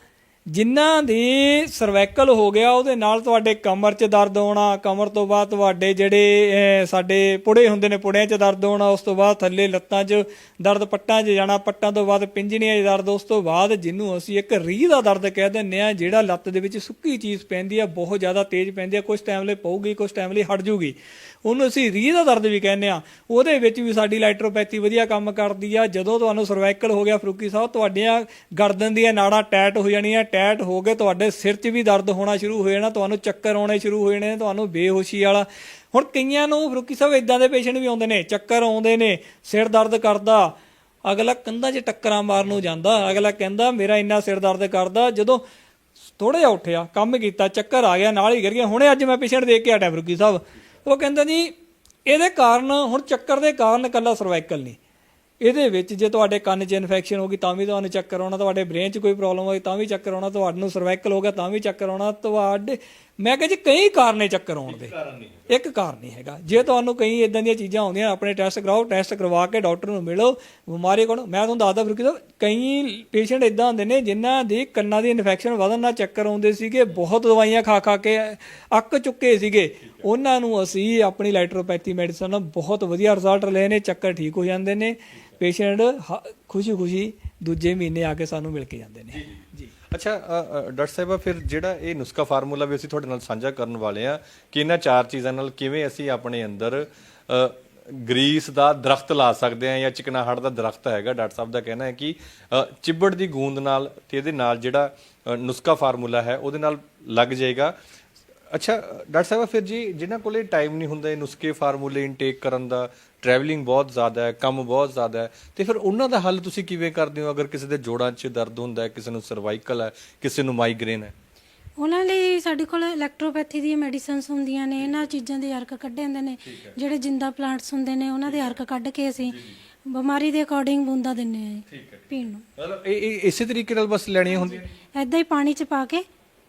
ਜਿਨ੍ਹਾਂ ਦੀ ਸਰਵਾਈਕਲ ਹੋ ਗਿਆ, ਉਹਦੇ ਨਾਲ ਤੁਹਾਡੇ ਕਮਰ 'ਚ ਦਰਦ ਹੋਣਾ, ਕਮਰ ਤੋਂ ਬਾਅਦ ਤੁਹਾਡੇ ਜਿਹੜੇ ਸਾਡੇ ਪੁੜੇ ਹੁੰਦੇ ਨੇ, ਪੁੜਿਆਂ 'ਚ ਦਰਦ ਹੋਣਾ, ਉਸ ਤੋਂ ਬਾਅਦ ਥੱਲੇ ਲੱਤਾਂ 'ਚ ਦਰਦ, ਪੱਟਾਂ 'ਚ ਜਾਣਾ, ਪੱਟਾਂ ਤੋਂ ਬਾਅਦ ਪਿੰਜਣੀਆਂ 'ਚ ਦਰਦ, ਉਸ ਤੋਂ ਬਾਅਦ ਜਿਹਨੂੰ ਅਸੀਂ ਇੱਕ ਰੀਹ ਦਾ ਦਰਦ ਕਹਿ ਦਿੰਦੇ ਆ ਜਿਹੜਾ ਲੱਤ ਦੇ ਵਿੱਚ ਸੁੱਕੀ ਚੀਜ਼ ਪੈਂਦੀ ਆ, ਬਹੁਤ ਜ਼ਿਆਦਾ ਤੇਜ਼ ਪੈਂਦੀ ਆ ਕੁਝ ਟਾਈਮ ਲਈ ਪਊਗੀ ਕੁਝ ਟਾਈਮ ਲਈ ਹਟ ਜੂਗੀ। ਉਹਨੂੰ ਅਸੀਂ ਰੀਹ ਦਾ ਦਰਦ ਵੀ ਕਹਿੰਦੇ ਆ ਉਹਦੇ ਵਿੱਚ ਵੀ ਸਾਡੀ ਲਾਈਟਰੋਪੈਥੀ ਵਧੀਆ ਕੰਮ ਕਰਦੀ ਆ। ਜਦੋਂ ਤੁਹਾਨੂੰ ਸਰਵਾਈਕਲ ਹੋ ਗਿਆ ਫਰੂਕੀ ਸਾਹਿਬ, ਤੁਹਾਡੀਆਂ ਗਰਦਨ ਦੀਆਂ ਨਾੜਾਂ ਟੈਟ ਹੋ ਜਾਣੀਆਂ, ਟੈਟ ਹੋ ਗਏ ਤੁਹਾਡੇ ਸਿਰ 'ਚ ਵੀ ਦਰਦ ਹੋਣਾ ਸ਼ੁਰੂ ਹੋ ਜਾਣਾ, ਤੁਹਾਨੂੰ ਚੱਕਰ ਆਉਣੇ ਸ਼ੁਰੂ ਹੋ ਜਾਣੇ, ਤੁਹਾਨੂੰ ਬੇਹੋਸ਼ੀ ਵਾਲਾ। ਹੁਣ ਕਈਆਂ ਨੂੰ ਫਰੂਕੀ ਸਾਹਿਬ ਇਦਾਂ ਦੇ ਪੇਸ਼ੈਂਟ ਵੀ ਆਉਂਦੇ ਨੇ, ਚੱਕਰ ਆਉਂਦੇ ਨੇ, ਸਿਰ ਦਰਦ ਕਰਦਾ। ਅਗਲਾ ਕੰਧਾਂ 'ਚ ਟੱਕਰਾਂ ਮਾਰਨ ਨੂੰ ਜਾਂਦਾ। ਅਗਲਾ ਕਹਿੰਦਾ, ਮੇਰਾ ਇੰਨਾ ਸਿਰ ਦਰਦ ਕਰਦਾ। ਜਦੋਂ ਥੋੜਾ ਜਿਹਾ ਉੱਠਿਆ, ਕੰਮ ਕੀਤਾ, ਚੱਕਰ ਆ ਗਿਆ, ਨਾਲ ਹੀ ਗਿਰ ਗਿਆ। ਹੁਣੇ ਅੱਜ ਮੈਂ ਪੇਸ਼ੈਂਟ ਦੇਖ ਕੇ ਆਟਾ ਫਰੂਕੀ ਸਾਹਿਬ। ਉਹ ਕਹਿੰਦਾ ਜੀ ਇਹਦੇ ਕਾਰਨ, ਹੁਣ ਚੱਕਰ ਦੇ ਕਾਰਨ ਇਕੱਲਾ ਸਰਵਾਈਕਲ ਨਹੀਂ। ਇਹਦੇ ਵਿੱਚ ਜੇ ਤੁਹਾਡੇ ਕੰਨ 'ਚ ਇਨਫੈਕਸ਼ਨ ਹੋ ਗਈ, ਤਾਂ ਵੀ ਤੁਹਾਨੂੰ ਚੱਕਰ ਆਉਣਾ, ਤੁਹਾਡੇ ਬ੍ਰੇਨ 'ਚ ਕੋਈ ਪ੍ਰੋਬਲਮ ਹੋਈ ਤਾਂ ਵੀ ਚੱਕਰ ਆਉਣਾ ਤੁਹਾਨੂੰ ਸਰਵਾਈਕਲ ਹੋ ਗਿਆ, ਤਾਂ ਵੀ ਚੱਕਰ ਆਉਣਾ, ਤੁਹਾਡੇ ਮੈਂ ਕਹਿੰਦਾ ਜੀ ਕਈ ਕਾਰਨ ਨੇ ਚੱਕਰ ਆਉਣ ਦੇ। ਇੱਕ ਕਾਰਨ ਨਹੀਂ ਹੈਗਾ। ਜੇ ਤੁਹਾਨੂੰ ਕਈ ਇਦਾਂ ਦੀਆਂ ਚੀਜ਼ਾਂ ਆਉਂਦੀਆਂ ਆਪਣੇ ਟੈਸਟ ਕਰਾਓ ਟੈਸਟ ਕਰਵਾ ਕੇ ਡਾਕਟਰ ਨੂੰ ਮਿਲੋ ਬਿਮਾਰੀ ਕੋਲ। ਮੈਂ ਤੁਹਾਨੂੰ ਦੱਸਦਾ ਫਿਰ ਕਿ ਕਈ ਪੇਸ਼ੈਂਟ ਇਦਾਂ ਹੁੰਦੇ ਨੇ ਜਿਨ੍ਹਾਂ ਦੀ ਕੰਨਾਂ ਦੀ ਇਨਫੈਕਸ਼ਨ ਵਧਣ ਨਾਲ ਚੱਕਰ ਆਉਂਦੇ ਸੀਗੇ ਬਹੁਤ ਦਵਾਈਆਂ ਖਾ ਖਾ ਕੇ ਅੱਕ ਚੁੱਕੇ ਸੀਗੇ। ਉਹਨਾਂ ਨੂੰ ਅਸੀਂ ਆਪਣੀ ਲਾਈਟਰੋਪੈਥੀ ਮੈਡੀਸਨ ਨਾਲ ਬਹੁਤ ਵਧੀਆ ਰਿਜ਼ਲਟ ਲਏ ਨੇ ਚੱਕਰ ਠੀਕ ਹੋ ਜਾਂਦੇ ਨੇ। ਪੇਸ਼ੈਂਟ ਖੁਸ਼ੀ ਖੁਸ਼ੀ ਦੂਜੇ ਮਹੀਨੇ ਆ ਕੇ ਸਾਨੂੰ ਮਿਲ ਕੇ ਜਾਂਦੇ ਨੇ। ਅੱਛਾ ਡਾਕਟਰ ਸਾਹਿਬਾ, ਫਿਰ ਜਿਹੜਾ ਇਹ ਨੁਸਖਾ ਫਾਰਮੂਲਾ ਵੀ ਅਸੀਂ ਤੁਹਾਡੇ ਨਾਲ ਸਾਂਝਾ ਕਰਨ ਵਾਲੇ ਆ ਕਿ ਇਹਨਾਂ ਚਾਰ ਚੀਜ਼ਾਂ ਨਾਲ ਕਿਵੇਂ ਅਸੀਂ ਆਪਣੇ ਅੰਦਰ ਗਰੀਸ ਦਾ ਦਰਖਤ ਲਾ ਸਕਦੇ ਆ ਜਾਂ ਚਿਕਨਾਹਟ ਦਾ ਦਰਖਤ ਹੈਗਾ, ਡਾਕਟਰ ਸਾਹਿਬ ਦਾ ਕਹਿਣਾ ਹੈ ਕਿ ਚਿੱਬੜ ਦੀ ਗੂੰਦ ਨਾਲ ਤੇ ਇਹਦੇ ਨਾਲ ਜਿਹੜਾ ਨੁਸਖਾ ਫਾਰਮੂਲਾ ਹੈ, ਉਹਦੇ ਨਾਲ ਲੱਗ ਜਾਏਗਾ। ਅੱਛਾ ਡਾਕਟਰ ਸਾਹਿਬ ਫਿਰ ਜੀ ਜਿਨ੍ਹਾਂ ਕੋਲੇ ਟਾਈਮ ਨਹੀਂ ਹੁੰਦਾ ਇਹ ਨੁਸਖੇ ਫਾਰਮੂਲੇ ਇਨਟੇਕ ਕਰਨ ਦਾ ਟਰੈਵਲਿੰਗ ਬਹੁਤ ਜ਼ਿਆਦਾ ਹੈ ਕੰਮ ਬਹੁਤ ਜ਼ਿਆਦਾ ਹੈ ਤੇ ਫਿਰ ਉਹਨਾਂ ਦਾ ਹੱਲ ਤੁਸੀਂ ਕਿਵੇਂ ਕਰਦੇ ਹੋ? ਅਗਰ ਕਿਸੇ ਦੇ ਜੋੜਾਂ 'ਚ ਦਰਦ ਹੁੰਦਾ ਹੈ ਕਿਸੇ ਨੂੰ ਸਰਵਾਈਕਲ ਹੈ ਕਿਸੇ ਨੂੰ ਮਾਈਗ੍ਰੇਨ ਹੈ। ਉਹਨਾਂ ਲਈ ਸਾਡੇ ਕੋਲ ਇਲੈਕਟ੍ਰੋਪੈਥੀ ਦੀਆਂ ਮੈਡੀਸਿਨਸ ਹੁੰਦੀਆਂ ਨੇ ਇਹਨਾਂ ਚੀਜ਼ਾਂ ਦੇ ਅਰਕ ਕੱਢੇ ਹੁੰਦੇ ਨੇ ਜਿਹੜੇ ਜਿੰਦਾ ਪਲਾਂਟਸ ਹੁੰਦੇ ਨੇ ਉਹਨਾਂ ਦੇ ਅਰਕ ਕੱਢ ਕੇ ਅਸੀਂ ਬਿਮਾਰੀ ਦੇ ਅਕੋਰਡਿੰਗ ਬੂੰਦਾ ਦਿੰਨੇ ਆ ਜੀ ਪੀਣ ਨੂੰ। ਮਤਲਬ ਇਹ ਇਹ ਇਸੇ ਤਰੀਕੇ ਨਾਲ ਬਸ ਲੈਣੀਆਂ ਹੁੰਦੀਆਂ? ਐਦਾਂ ਹੀ ਪਾਣੀ 'ਚ ਪਾ ਕੇ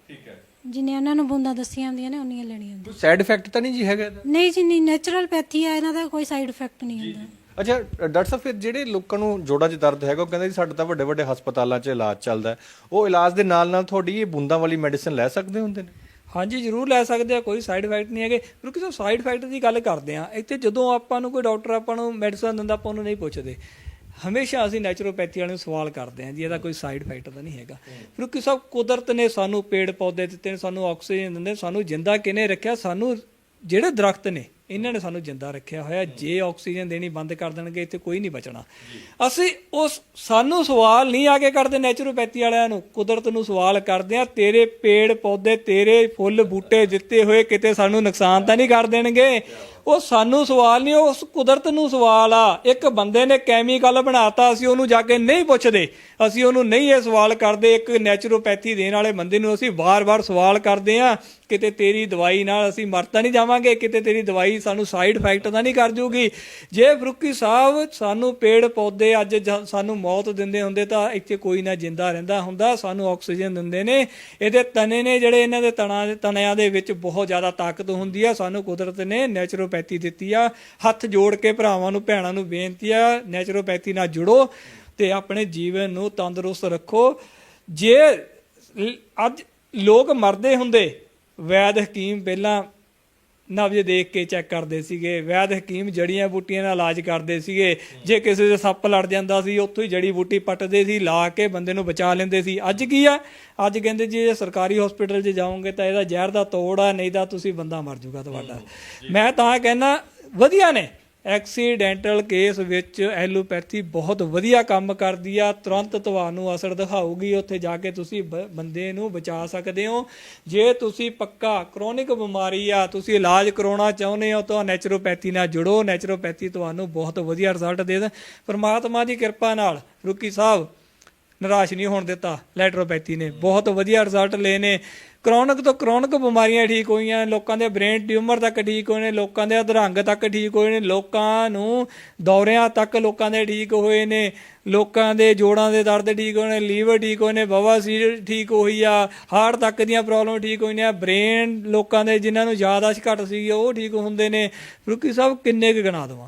ਠੀਕ ਹੈ। ਜਿੰਨੇ ਉਹਨਾਂ ਨੂੰ ਬੂੰਦਾਂ ਦੱਸੀਆਂ ਹੁੰਦੀਆਂ ਨੇ ਉਨੀਆਂ ਲੈਣੀਆਂ ਹੁੰਦੀਆਂ। ਕੋਈ ਸਾਈਡ ਇਫੈਕਟ ਤਾਂ ਨਹੀਂ ਜੀ ਹੈਗਾ ਇਹਦਾ? ਨਹੀਂ ਜੀ ਨਹੀਂ ਨੈਚੁਰਲ ਪੈਥੀ ਆ ਇਹਨਾਂ ਦਾ ਕੋਈ ਸਾਈਡ ਇਫੈਕਟ ਨਹੀਂ ਹੁੰਦਾ। ਅੱਛਾ ਡਾਕਟਰ ਸਾਹਿਬ ਫਿਰ ਜਿਹੜੇ ਲੋਕਾਂ ਨੂੰ ਜੋੜਾਂ 'ਚ ਦਰਦ ਹੈਗਾ ਉਹ ਕਹਿੰਦੇ ਜੀ ਸਾਡੇ ਤਾਂ ਵੱਡੇ ਵੱਡੇ ਹਸਪਤਾਲਾਂ 'ਚ ਇਲਾਜ ਚੱਲਦਾ ਹੈ। ਉਹ ਇਲਾਜ ਦੇ ਨਾਲ ਨਾਲ ਤੁਹਾਡੀ ਇਹ ਬੂੰਦਾਂ ਵਾਲੀ ਮੈਡੀਸਿਨ ਲੈ ਸਕਦੇ ਹੁੰਦੇ ਨੇ? ਹਾਂਜੀ ਜ਼ਰੂਰ ਲੈ ਸਕਦੇ ਆ ਕੋਈ ਸਾਈਡ ਇਫੈਕਟ ਨਹੀਂ ਹੈਗੇ। ਕਿਉਂਕਿ ਸੋ ਸਾਈਡ ਇਫੈਕਟ ਦੀ ਗੱਲ ਕਰਦੇ ਆ ਇੱਥੇ ਜਦੋਂ ਆਪਾਂ ਨੂੰ ਕੋਈ ਡਾਕਟਰ ਆਪਾਂ ਨੂੰ ਮੈਡੀਸਨ ਦਿੰਦਾ ਆਪਾਂ ਉਹਨੂੰ ਨਹੀਂ ਪੁੱਛਦੇ। ਹਮੇਸ਼ਾ ਅਸੀਂ ਨੈਚੁਰੋਪੈਥੀ ਵਾਲਿਆਂ ਨੂੰ ਸਵਾਲ ਕਰਦੇ ਹਾਂ ਜੀ, ਇਹਦਾ ਕੋਈ ਸਾਈਡ ਇਫੈਕਟ ਤਾਂ ਨਹੀਂ ਹੈਗਾ। ਫਿਰ ਕਿ ਸਭ ਕੁਦਰਤ ਨੇ ਸਾਨੂੰ ਪੇੜ ਪੌਦੇ ਦਿੱਤੇ ਨੇ, ਸਾਨੂੰ ਆਕਸੀਜਨ ਦਿੰਦੇ ਸਾਨੂੰ ਜਿੰਦਾ ਕਿਨੇ ਰੱਖਿਆ? ਸਾਨੂੰ ਜਿਹੜੇ ਦਰਖਤ ਨੇ। ਇਹਨਾਂ ਨੇ ਸਾਨੂੰ ਜਿੰਦਾ ਰੱਖਿਆ ਹੋਇਆ। ਜੇ ਆਕਸੀਜਨ ਦੇਣੀ ਬੰਦ ਕਰ ਦੇਣਗੇ ਇੱਥੇ ਕੋਈ ਨਹੀਂ ਬਚਣਾ। ਅਸੀਂ ਉਸ ਸਾਨੂੰ ਸਵਾਲ ਨਹੀਂ ਆ ਕੇ ਕਰਦੇ ਨੈਚੁਰੋਪੈਥੀ ਵਾਲਿਆਂ ਨੂੰ। ਕੁਦਰਤ ਨੂੰ ਸਵਾਲ ਕਰਦੇ ਆ ਤੇਰੇ ਪੇੜ ਪੌਦੇ ਤੇਰੇ ਫੁੱਲ ਬੂਟੇ ਦਿੱਤੇ ਹੋਏ ਕਿਤੇ ਸਾਨੂੰ ਨੁਕਸਾਨ ਤਾਂ ਨਹੀਂ ਕਰ ਦੇਣਗੇ? ਉਹ ਸਾਨੂੰ ਸਵਾਲ ਨਹੀਂ ਉਸ ਕੁਦਰਤ ਨੂੰ ਸਵਾਲ ਆ। ਇੱਕ ਬੰਦੇ ਨੇ ਕੈਮੀਕਲ ਬਣਾਤਾ ਅਸੀਂ ਉਹਨੂੰ ਜਾ ਕੇ ਨਹੀਂ ਪੁੱਛਦੇ। ਅਸੀਂ ਉਹਨੂੰ ਨਹੀਂ ਇਹ ਸਵਾਲ ਕਰਦੇ ਇੱਕ ਨੈਚੁਰੋਪੈਥੀ ਦੇਣ ਵਾਲੇ ਬੰਦੇ ਨੂੰ ਅਸੀਂ ਵਾਰ-ਵਾਰ ਸਵਾਲ ਕਰਦੇ ਆ ਕਿਤੇ ਤੇਰੀ ਦਵਾਈ ਨਾਲ ਅਸੀਂ ਮਰ ਤਾਂ ਨਹੀਂ ਜਾਵਾਂਗੇ ਕਿਤੇ ਤੇਰੀ ਦਵਾਈ ਸਾਨੂੰ ਸਾਈਡ ਇਫੈਕਟ ਤਾਂ ਨਹੀਂ ਕਰ ਜੂਗੀ। ਜੇ ਫਰੂਕੀ ਸਾਹਿਬ ਸਾਨੂੰ ਪੇੜ ਪੌਦੇ ਅੱਜ ਸਾਨੂੰ ਮੌਤ ਦਿੰਦੇ ਹੁੰਦੇ ਤਾਂ ਇੱਥੇ ਕੋਈ ਨਾ ਜਿੰਦਾ ਰਹਿੰਦਾ ਹੁੰਦਾ, ਸਾਨੂੰ ਆਕਸੀਜਨ ਦਿੰਦੇ ਨੇ। ਇਹਦੇ ਤਣੇ ਨੇ ਜਿਹੜੇ ਇਹਨਾਂ ਦੇ ਤਣਾ ਦੇ, ਤਣਿਆਂ ਦੇ ਵਿੱਚ ਬਹੁਤ ਜ਼ਿਆਦਾ ਤਾਕਤ ਹੁੰਦੀ ਆ, ਸਾਨੂੰ ਕੁਦਰਤ ਨੇ ਨੈਚੁਰੋਪੈਥੀ ਦਿੱਤੀ ਆ। ਹੱਥ ਜੋੜ ਕੇ ਭਰਾਵਾਂ ਨੂੰ, ਭੈਣਾਂ ਨੂੰ ਬੇਨਤੀ ਆ ਨੈਚੁਰੋਪੈਥੀ ਨਾਲ ਜੁੜੋ ਤੇ ਆਪਣੇ ਜੀਵਨ ਨੂੰ ਤੰਦਰੁਸਤ ਰੱਖੋ। ਜੇ ਅੱਜ ਲੋਕ ਮਰਦੇ ਹੁੰਦੇ, ਵੈਦ ਹਕੀਮ ਪਹਿਲਾਂ ਨਬਜ ਦੇਖ ਕੇ ਚੈੱਕ ਕਰਦੇ ਸੀਗੇ ਵੈਦ ਹਕੀਮ ਜੜੀਆਂ ਬੂਟੀਆਂ ਨਾਲ ਇਲਾਜ ਕਰਦੇ ਸੀਗੇ। ਜੇ ਕਿਸੇ ਦੇ ਸੱਪ ਲੜ ਜਾਂਦਾ ਸੀ ਉੱਥੋਂ ਹੀ ਜੜੀ ਬੂਟੀ ਪੱਟਦੇ ਸੀ ਲਾ ਕੇ ਬੰਦੇ ਨੂੰ ਬਚਾ ਲੈਂਦੇ ਸੀ। ਅੱਜ ਕੀ ਆ? ਅੱਜ ਕਹਿੰਦੇ ਜੀ ਜੇ ਸਰਕਾਰੀ ਹਸਪੀਟਲ 'ਚ ਜਾਓਗੇ ਤਾਂ ਇਹਦਾ ਜ਼ਹਿਰ ਦਾ ਤੋੜ ਆ ਨਹੀਂ ਤਾਂ ਤੁਸੀਂ ਬੰਦਾ ਮਰ ਜਾਊਗਾ ਤੁਹਾਡਾ। ਮੈਂ ਤਾਂ ਕਹਿੰਦਾ ਵਧੀਆ ਨੇ। ਐਕਸੀਡੈਂਟਲ ਕੇਸ ਵਿੱਚ ਐਲੋਪੈਥੀ ਬਹੁਤ ਵਧੀਆ ਕੰਮ ਕਰਦੀ ਆ, ਤੁਰੰਤ ਤੁਹਾਨੂੰ ਅਸਰ ਦਿਖਾਊਗੀ, ਉੱਥੇ ਜਾ ਕੇ ਤੁਸੀਂ ਬ- ਬੰਦੇ ਨੂੰ ਬਚਾ ਸਕਦੇ ਹੋ। ਜੇ ਤੁਸੀਂ ਪੱਕਾ ਕ੍ਰੋਨਿਕ ਬਿਮਾਰੀ ਆ, ਤੁਸੀਂ ਇਲਾਜ ਕਰਾਉਣਾ ਚਾਹੁੰਦੇ ਹੋ, ਤਾਂ ਨੈਚੁਰੋਪੈਥੀ ਨਾਲ ਜੁੜੋ। ਨੈਚੁਰੋਪੈਥੀ ਤੁਹਾਨੂੰ ਬਹੁਤ ਵਧੀਆ ਰਿਜ਼ਲਟ ਦੇ ਦੇ। ਪਰਮਾਤਮਾ ਦੀ ਕਿਰਪਾ ਨਾਲ, ਰੁਕੀ ਸਾਹਿਬ ਨਿਰਾਸ਼ ਨਹੀਂ ਹੋਣ ਦਿੱਤਾ, ਲੈਟਰੋਪੈਥੀ ਨੇ। ਬਹੁਤ ਵਧੀਆ ਰਿਜ਼ਲਟ ਲਏ ਨੇ। ਕ੍ਰੋਨਿਕ ਤੋਂ ਕ੍ਰੋਨਿਕ ਬਿਮਾਰੀਆਂ ਠੀਕ ਹੋਈਆਂ ਲੋਕਾਂ ਦੇ ਬ੍ਰੇਨ ਟਿਊਮਰ ਤੱਕ ਠੀਕ ਹੋਏ ਨੇ, ਲੋਕਾਂ ਦੇ ਅਧਰੰਗ ਤੱਕ ਠੀਕ ਹੋਏ ਨੇ, ਲੋਕਾਂ ਨੂੰ ਦੌਰਿਆਂ ਤੱਕ ਲੋਕਾਂ ਦੇ ਠੀਕ ਹੋਏ ਨੇ, ਲੋਕਾਂ ਦੇ ਜੋੜਾਂ ਦੇ ਦਰਦ ਠੀਕ ਹੋਏ ਨੇ, ਲੀਵਰ ਠੀਕ ਹੋਏ ਨੇ ਬਵਾਸੀਰ ਠੀਕ ਹੋਈ ਆ, ਹਾਰਟ ਤੱਕ ਦੀਆਂ ਪ੍ਰੋਬਲਮ ਠੀਕ ਹੋਈਆਂ ਬ੍ਰੇਨ ਲੋਕਾਂ ਦੇ ਜਿਨ੍ਹਾਂ ਨੂੰ ਯਾਦਾਸ਼ਤ ਘੱਟ ਸੀ ਉਹ ਠੀਕ ਹੁੰਦੇ ਨੇ। ਰੁਕੀ ਸਾਹਿਬ, ਕਿੰਨੇ ਕੁ ਗਣਾ ਦਵਾਂ?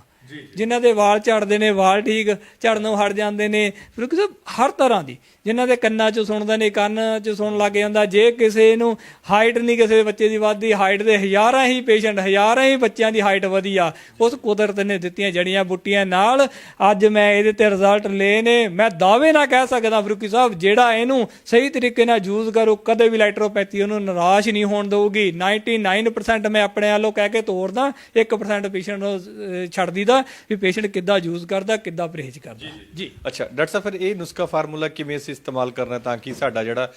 ਜਿਨ੍ਹਾਂ ਦੇ ਵਾਲ ਝੜਦੇ ਨੇ ਵਾਲ ਠੀਕ ਝੜਨੋਂ ਹਟ ਜਾਂਦੇ ਨੇ ਰੁਕੀ ਸਾਹਿਬ ਹਰ ਤਰ੍ਹਾਂ ਦੀ। ਜਿਨ੍ਹਾਂ ਦੇ ਕੰਨਾਂ 'ਚ ਸੁਣਦਾ ਨੇ ਕੰਨ 'ਚ ਸੁਣਨ ਲੱਗ ਜਾਂਦਾ ਜੇ ਕਿਸੇ ਨੂੰ ਹਾਈਟ ਨਹੀਂ ਕਿਸੇ ਬੱਚੇ ਦੀ ਵੱਧਦੀ ਹਾਈਟ ਦੇ ਹਜ਼ਾਰਾਂ ਹੀ ਪੇਸ਼ੈਂਟ ਹਜ਼ਾਰਾਂ ਹੀ ਬੱਚਿਆਂ ਦੀ ਹਾਈਟ ਵਧੀ ਆ ਉਸ ਕੁਦਰਤ ਨੇ ਦਿੱਤੀਆਂ ਜੜੀਆਂ ਬੂਟੀਆਂ ਨਾਲ। ਅੱਜ ਮੈਂ ਇਹਦੇ ਤੇ ਰਿਜ਼ਲਟ ਲਏ ਨੇ। ਮੈਂ ਦਾਅਵੇ ਨਾਲ ਕਹਿ ਸਕਦਾ ਫਰੂਕੀ ਸਾਹਿਬ ਜਿਹੜਾ ਇਹਨੂੰ ਸਹੀ ਤਰੀਕੇ ਨਾਲ ਯੂਜ਼ ਕਰੋ ਕਦੇ ਵੀ ਲੈਟਰੋਪੈਥੀ ਉਹਨੂੰ ਨਿਰਾਸ਼ ਨਹੀਂ ਹੋਣ ਦਊਗੀ। 99% ਮੈਂ ਆਪਣੇ ਵੱਲੋਂ ਕਹਿ ਕੇ ਤੋਰਦਾ 1% ਪੇਸ਼ੈਂਟ ਨੂੰ ਅਹ, ਛੱਡ ਦੀਦਾ। ਵੀ ਪੇਸ਼ੈਂਟ ਕਿੱਦਾਂ ਯੂਜ਼ ਕਰਦਾ ਕਿੱਦਾਂ ਪਰਹੇਜ਼ ਕਰਦਾ। ਜੀ ਅੱਛਾ ਡਾਕਟਰ ਸਾਹਿਬ ਫਿਰ ਇਹ ਨੁਸਖਾ ਫਾਰਮੂਲਾ ਕਿਵੇਂ ਅਸੀਂ ਇਸਤੇਮਾਲ ਕਰਨਾ ਤਾਂ ਕਿ ਸਾਡਾ ਜਿਹੜਾ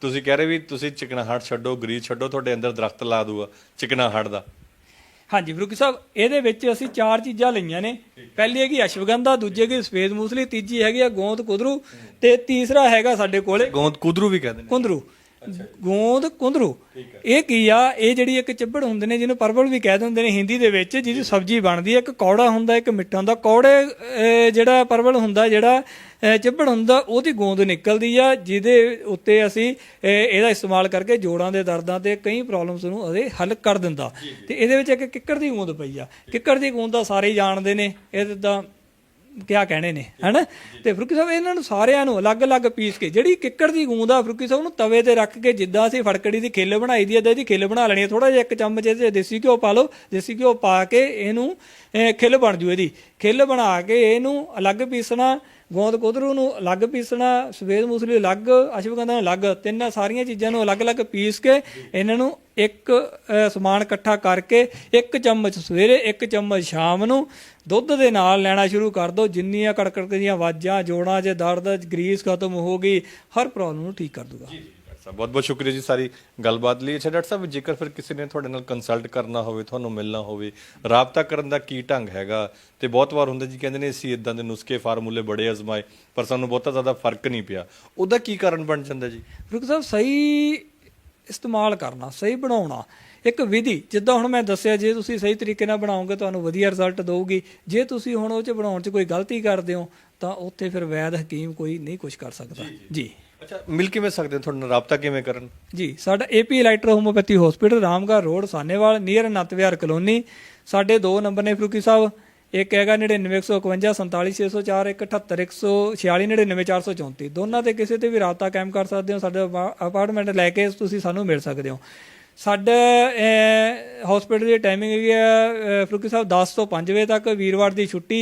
ਤੁਸੀਂ ਕਹਿ ਰਹੇ ਵੀ ਤੁਸੀਂ ਚਿਕਨਾਹਟ ਛੱਡੋ ਗਰੀਸ ਛੱਡੋ ਤੁਹਾਡੇ ਅੰਦਰ ਦਰਖਤ ਲਾ ਦੂਗਾ ਚਿਕਨਾਹਟ ਦਾ। ਹਾਂਜੀ ਫਰੂਕੀ ਸਾਹਿਬ ਇਹਦੇ ਵਿੱਚ ਅਸੀਂ ਚਾਰ ਚੀਜ਼ਾਂ ਲਈਆਂ ਨੇ। ਪਹਿਲੀ ਹੈਗੀ ਅਸ਼ਵਗੰਧਾ ਦੂਜੀ ਹੈਗੀ ਸਫੇਦ ਮੂਸਲੀ ਤੀਜੀ ਹੈਗੀ ਆ ਗੋਂਦ ਕੁਦਰੂ ਤੇ ਤੀਸਰਾ ਹੈਗਾ ਸਾਡੇ ਕੋਲੇ ਗੋਂਦ ਕੁਦਰੂ ਵੀ ਕਹਿੰਦੇ ਨੇ। ਕੁੰਦਰੂ। ਗੋਂਦ ਕੁੰਦਰੂ। ਇਹ ਕੀ ਆ? ਇਹ ਜਿਹੜੀ ਇੱਕ ਚਿੱਬੜ ਹੁੰਦੇ ਨੇ ਜਿਹਨੂੰ ਪਰਵਲ ਵੀ ਕਹਿ ਦਿੰਦੇ ਨੇ ਹਿੰਦੀ ਦੇ ਵਿੱਚ ਜਿਹਦੀ ਸਬਜ਼ੀ ਬਣਦੀ ਹੈ ਇੱਕ ਕੌੜਾ ਹੁੰਦਾ ਇੱਕ ਮਿੱਠਾ ਹੁੰਦਾ। ਕੌੜੇ ਜਿਹੜਾ ਪਰਵਲ ਹੁੰਦਾ ਜਿਹੜਾ ਚਿੱਬੜ ਹੁੰਦਾ ਉਹਦੀ ਗੋਂਦ ਨਿਕਲਦੀ ਆ ਜਿਹਦੇ ਉੱਤੇ ਅਸੀਂ ਇਹਦਾ ਇਸਤੇਮਾਲ ਕਰਕੇ ਜੋੜਾਂ ਦੇ ਦਰਦਾਂ ਤੇ ਕਈ ਪ੍ਰੋਬਲਮਸ ਨੂੰ ਉਹਦੇ ਹੱਲ ਕਰ ਦਿੰਦਾ। ਤੇ ਇਹਦੇ ਵਿੱਚ ਇੱਕ ਕਿੱਕਰ ਦੀ ਗੋਂਦ ਪਈ ਆ। ਕਿੱਕਰ ਦੀ ਗੋਂਦ ਦਾ ਸਾਰੇ ਜਾਣਦੇ ਨੇ ਇਹ ਤਾਂ ਕਿਆ ਕਹਿਣੇ ਨੇ ਹਨਾ? ਤੇ ਫਰੂਕੀ ਸਾਹਿਬ ਇਹਨਾਂ ਨੂੰ ਸਾਰਿਆਂ ਨੂੰ ਅਲੱਗ-ਅਲੱਗ ਪੀਸ ਕੇ ਜਿਹੜੀ ਕਿੱਕਰ ਦੀ ਗੂੰਦ ਆ ਫਰੂਕੀ ਸਾਹਿਬ ਨੂੰ ਤਵੇ ਤੇ ਰੱਖ ਕੇ ਜਿੱਦਾਂ ਅਸੀਂ ਫੜਕੜੀ ਦੀ ਖਿੱਲ ਬਣਾਈ ਦੀ ਐ ਦੀ ਖਿੱਲ ਬਣਾ ਲੈਣੀ ਹੈ ਥੋੜਾ ਜਿਹਾ ਇੱਕ ਚਮਚ ਇਹਦੇ ਦੇਸੀ ਘਿਓ ਪਾ ਲਓ ਦੇਸੀ ਘਿਓ ਪਾ ਕੇ ਇਹਨੂੰ ਅਹ, ਖਿੱਲ ਬਣ ਜੂ ਇਹਦੀ। ਖਿੱਲ ਬਣਾ ਕੇ ਇਹਨੂੰ ਅਲੱਗ ਪੀਸਣਾ, ਗੋਂਦ ਕੁਦਰੂ ਨੂੰ ਅਲੱਗ ਪੀਸਣਾ ਸਵੇਦ ਮੂਸਲੀ ਅਲੱਗ ਅਸ਼ਵਗੰਧਾ ਨੂੰ ਅਲੱਗ, ਤਿੰਨਾਂ ਸਾਰੀਆਂ ਚੀਜ਼ਾਂ ਨੂੰ ਅਲੱਗ-ਅਲੱਗ ਪੀਸ ਕੇ ਇਹਨਾਂ ਨੂੰ ਇੱਕ ਸਮਾਨ ਇਕੱਠਾ ਕਰਕੇ ਇੱਕ ਚਮਚ ਸਵੇਰੇ, ਇੱਕ ਚਮਚ ਸ਼ਾਮ ਨੂੰ ਦੁੱਧ ਦੇ ਨਾਲ ਲੈਣਾ ਸ਼ੁਰੂ ਕਰ ਦਿਓ ਜਿੰਨੀਆਂ ਕੜਕੜ ਦੀਆਂ ਆਵਾਜ਼ਾਂ, ਜੋੜਾਂ 'ਚ ਦਰਦ, ਗਰੀਸ ਖਤਮ ਹੋ ਗਈ, ਹਰ ਪ੍ਰੋਬਲਮ ਨੂੰ ਠੀਕ ਕਰ ਦੂਗਾ ਸਾਹਿਬ ਬਹੁਤ ਬਹੁਤ ਸ਼ੁਕਰੀਆ ਜੀ ਸਾਰੀ ਗੱਲਬਾਤ ਲਈ। ਅੱਛਾ ਡਾਕਟਰ ਸਾਹਿਬ ਜੇਕਰ ਫਿਰ ਕਿਸੇ ਨੇ ਤੁਹਾਡੇ ਨਾਲ ਕੰਸਲਟ ਕਰਨਾ ਹੋਵੇ ਤੁਹਾਨੂੰ ਮਿਲਣਾ ਹੋਵੇ ਰਾਬਤਾ ਕਰਨ ਦਾ ਕੀ ਢੰਗ ਹੈਗਾ? ਤੇ ਬਹੁਤ ਵਾਰ ਹੁੰਦਾ ਜੀ ਕਹਿੰਦੇ ਨੇ ਅਸੀਂ ਇਦਾਂ ਦੇ ਨੁਸਖੇ ਫਾਰਮੂਲੇ ਬੜੇ ਅਜ਼ਮਾਏ ਪਰ ਸਾਨੂੰ ਬਹੁਤਾ ਜ਼ਿਆਦਾ ਫ਼ਰਕ ਨਹੀਂ ਪਿਆ। ਉਹਦਾ ਕੀ ਕਾਰਨ ਬਣ ਜਾਂਦਾ ਜੀ? ਰੁਕ ਸਾਹਿਬ ਸਹੀ ਇਸਤੇਮਾਲ ਕਰਨਾ ਸਹੀ ਬਣਾਉਣਾ ਇੱਕ ਵਿਧੀ ਜਿੱਦਾਂ ਹੁਣ ਮੈਂ ਦੱਸਿਆ ਜੇ ਤੁਸੀਂ ਸਹੀ ਤਰੀਕੇ ਨਾਲ ਬਣਾਓਗੇ ਤੁਹਾਨੂੰ ਵਧੀਆ ਰਿਜ਼ਲਟ ਦਊਗੀ। ਜੇ ਤੁਸੀਂ ਹੁਣ ਉਹ ਚ ਬਣਾਉਣ ਚ ਕੋਈ ਗਲਤੀ ਕਰਦੇ ਹੋ ਤਾਂ ਉੱਥੇ ਫਿਰ ਵੈਦ ਹਕੀਮ ਕੋਈ ਨਹੀਂ ਕੁਝ ਕਰ ਸਕਦਾ। ਜੀ। ਅੱਛਾ, ਮਿਲ ਕਿਵੇਂ ਸਕਦੇ ਨੇ? ਤੁਹਾਡੇ ਰਾਬਤਾ ਕਿਵੇਂ ਕਰਨ? ਜੀ, ਸਾਡਾ AP electro homoeopathy hospital Ramgarh road, Sahnewal near Anant colony. ਸਾਡੇ ਦੋ ਨੰਬਰ ਨੇ ਫਰੂਕੀ ਸਾਹਿਬ। ਇੱਕ ਹੈਗਾ 99151 47604 178 146 ਦੋਨਾਂ ਤੇ ਕਿਸੇ ਤੇ ਵੀ ਰਾਬਤਾ ਕਾਇਮ ਕਰ ਸਕਦੇ ਹੋ, ਸਾਡੇ ਅਪਾਰਟਮੈਂਟ ਲੈ ਕੇ ਤੁਸੀਂ ਸਾਨੂੰ ਮਿਲ ਸਕਦੇ ਹੋ। ਸਾਡਾ ਹਸਪੀਟਲ ਦੀ ਟਾਈਮਿੰਗ ਹੈਗੀ ਹੈ ਫਰੂਕੀ ਸਾਹਿਬ 10 ਤੋਂ 5 ਵਜੇ ਤੱਕ ਵੀਰਵਾਰ ਦੀ ਛੁੱਟੀ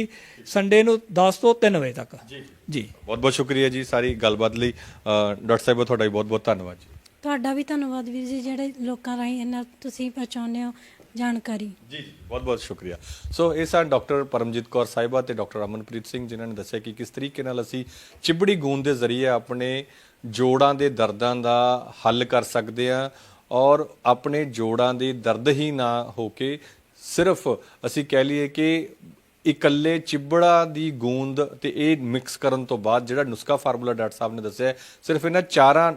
ਸੰਡੇ ਨੂੰ 10 ਤੋਂ 3 ਵਜੇ ਤੱਕ। ਜੀ। ਜੀ। ਬਹੁਤ ਬਹੁਤ ਸ਼ੁਕਰੀਆ ਜੀ ਸਾਰੀ ਗੱਲਬਾਤ ਲਈ। ਡਾਕਟਰ ਸਾਹਿਬ ਤੁਹਾਡਾ ਵੀ ਬਹੁਤ ਬਹੁਤ ਧੰਨਵਾਦ ਜੀ। ਤੁਹਾਡਾ ਵੀ ਧੰਨਵਾਦ ਵੀਰ ਜੀ ਜਿਹੜੇ ਲੋਕਾਂ ਰਾਹੀਂ ਇਹਨਾਂ ਤੁਸੀਂ ਪਹੁੰਚਾਉਂਦੇ ਹੋ ਜਾਣਕਾਰੀ। ਜੀ ਬਹੁਤ ਬਹੁਤ ਸ਼ੁਕਰੀਆ। ਸੋ ਇਹ ਸਨ ਡਾਕਟਰ ਪਰਮਜੀਤ ਕੌਰ ਸਾਹਿਬਾ ਤੇ ਡਾਕਟਰ ਅਮਨਪ੍ਰੀਤ ਸਿੰਘ ਜਿਨ੍ਹਾਂ ਨੇ ਦੱਸਿਆ ਕਿ ਕਿਸ ਤਰੀਕੇ ਨਾਲ ਅਸੀਂ ਚਿਬੜੀ ਗੂੰਦ ਦੇ ਜ਼ਰੀਏ ਆਪਣੇ ਜੋੜਾਂ ਦੇ ਦਰਦਾਂ ਦਾ ਹੱਲ ਕਰ ਸਕਦੇ ਹਾਂ ਔਰ ਆਪਣੇ ਜੋੜਾਂ ਦੇ ਦਰਦ ਹੀ ਨਾ ਹੋ ਕੇ ਸਿਰਫ ਅਸੀਂ ਕਹਿ ਲਈਏ ਕਿ ਇਕੱਲੇ ਚਿਬੜਾ ਦੀ ਗੂੰਦ ਤੇ ਇਹ ਮਿਕਸ ਕਰਨ ਤੋਂ ਬਾਅਦ ਜਿਹੜਾ ਨੁਸਖਾ ਫਾਰਮੂਲਾ ਡਾਕਟਰ ਸਾਹਿਬ ਨੇ ਦੱਸਿਆ ਸਿਰਫ ਇਹਨਾਂ ਚਾਰਾਂ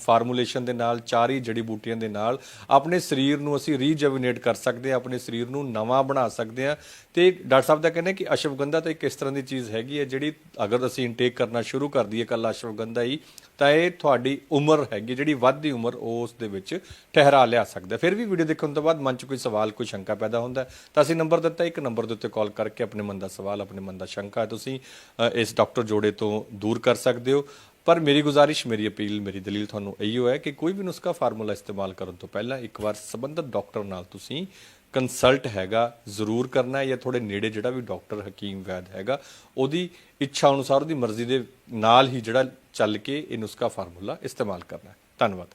ਫਾਰਮੂਲੇਸ਼ਨ ਦੇ ਨਾਲ, ਚਾਰ ਹੀ ਜੜੀ ਬੂਟੀਆਂ ਦੇ ਨਾਲ ਆਪਣੇ ਸਰੀਰ ਨੂੰ ਅਸੀਂ ਰੀਜੈਵਿਨੇਟ ਕਰ ਸਕਦੇ ਹਾਂ, ਆਪਣੇ ਸਰੀਰ ਨੂੰ ਨਵਾਂ ਬਣਾ ਸਕਦੇ ਹਾਂ। ਤੇ ਡਾਕਟਰ ਸਾਹਿਬ ਦਾ ਕਹਿੰਦੇ ਕਿ ਅਸ਼ਵਗੰਧਾ ਤਾਂ ਇੱਕ ਇਸ ਤਰ੍ਹਾਂ ਦੀ ਚੀਜ਼ ਹੈਗੀ ਹੈ ਜਿਹੜੀ ਅਗਰ ਅਸੀਂ ਇਨਟੇਕ ਕਰਨਾ ਸ਼ੁਰੂ ਕਰ ਦਈਏ ਕੱਲਾ ਅਸ਼ਵਗੰਧਾ ਹੀ ਤਾਂ ਇਹ ਤੁਹਾਡੀ ਉਮਰ ਹੈਗੀ, ਜਿਹੜੀ ਵੱਧਦੀ ਉਮਰ ਉਸ ਦੇ ਵਿੱਚ ਠਹਿਰਾ ਲਿਆ ਸਕਦਾ। ਫਿਰ ਵੀ ਵੀਡੀਓ ਦੇਖਣ ਤੋਂ ਬਾਅਦ ਮਨ 'ਚ ਕੋਈ ਸਵਾਲ, ਕੋਈ ਸ਼ੰਕਾ ਪੈਦਾ ਹੁੰਦਾ ਤਾਂ ਅਸੀਂ ਨੰਬਰ ਦਿੱਤਾ, ਇੱਕ ਨੰਬਰ ਦੇ ਉੱਤੇ ਕਾਲ ਕਰਕੇ ਆਪਣੇ ਮਨ ਦਾ ਸਵਾਲ, ਆਪਣੇ ਮਨ ਦਾ ਸ਼ੰਕਾ ਤੁਸੀਂ ਇਸ ਡਾਕਟਰ ਜੋੜੇ ਤੋਂ ਦੂਰ ਕਰ ਸਕਦੇ ਹੋ। ਪਰ ਮੇਰੀ ਗੁਜ਼ਾਰਿਸ਼, ਮੇਰੀ ਅਪੀਲ, ਮੇਰੀ ਦਲੀਲ ਤੁਹਾਨੂੰ ਇਹੀ ਹੈ ਕਿ ਕੋਈ ਵੀ ਨੁਸਖਾ ਫਾਰਮੂਲਾ ਇਸਤੇਮਾਲ ਕਰਨ ਤੋਂ ਪਹਿਲਾਂ ਇੱਕ ਵਾਰ ਸੰਬੰਧਿਤ ਡਾਕਟਰ ਨਾਲ ਤੁਸੀਂ ਕੰਸਲਟ ਹੈਗਾ, ਜ਼ਰੂਰ ਕਰਨਾ ਹੈ ਜਾਂ ਤੁਹਾਡੇ ਨੇੜੇ ਜਿਹੜਾ ਵੀ ਡਾਕਟਰ ਹਕੀਮ ਵੈਦ ਹੈਗਾ, ਉਹਦੀ ਇੱਛਾ ਅਨੁਸਾਰ ਉਹਦੀ ਮਰਜ਼ੀ ਦੇ ਨਾਲ ਹੀ ਜਿਹੜਾ ਚੱਲ ਕੇ ਇਹ ਨੁਸਖਾ ਫਾਰਮੂਲਾ ਇਸਤੇਮਾਲ ਕਰਨਾ ਧੰਨਵਾਦ।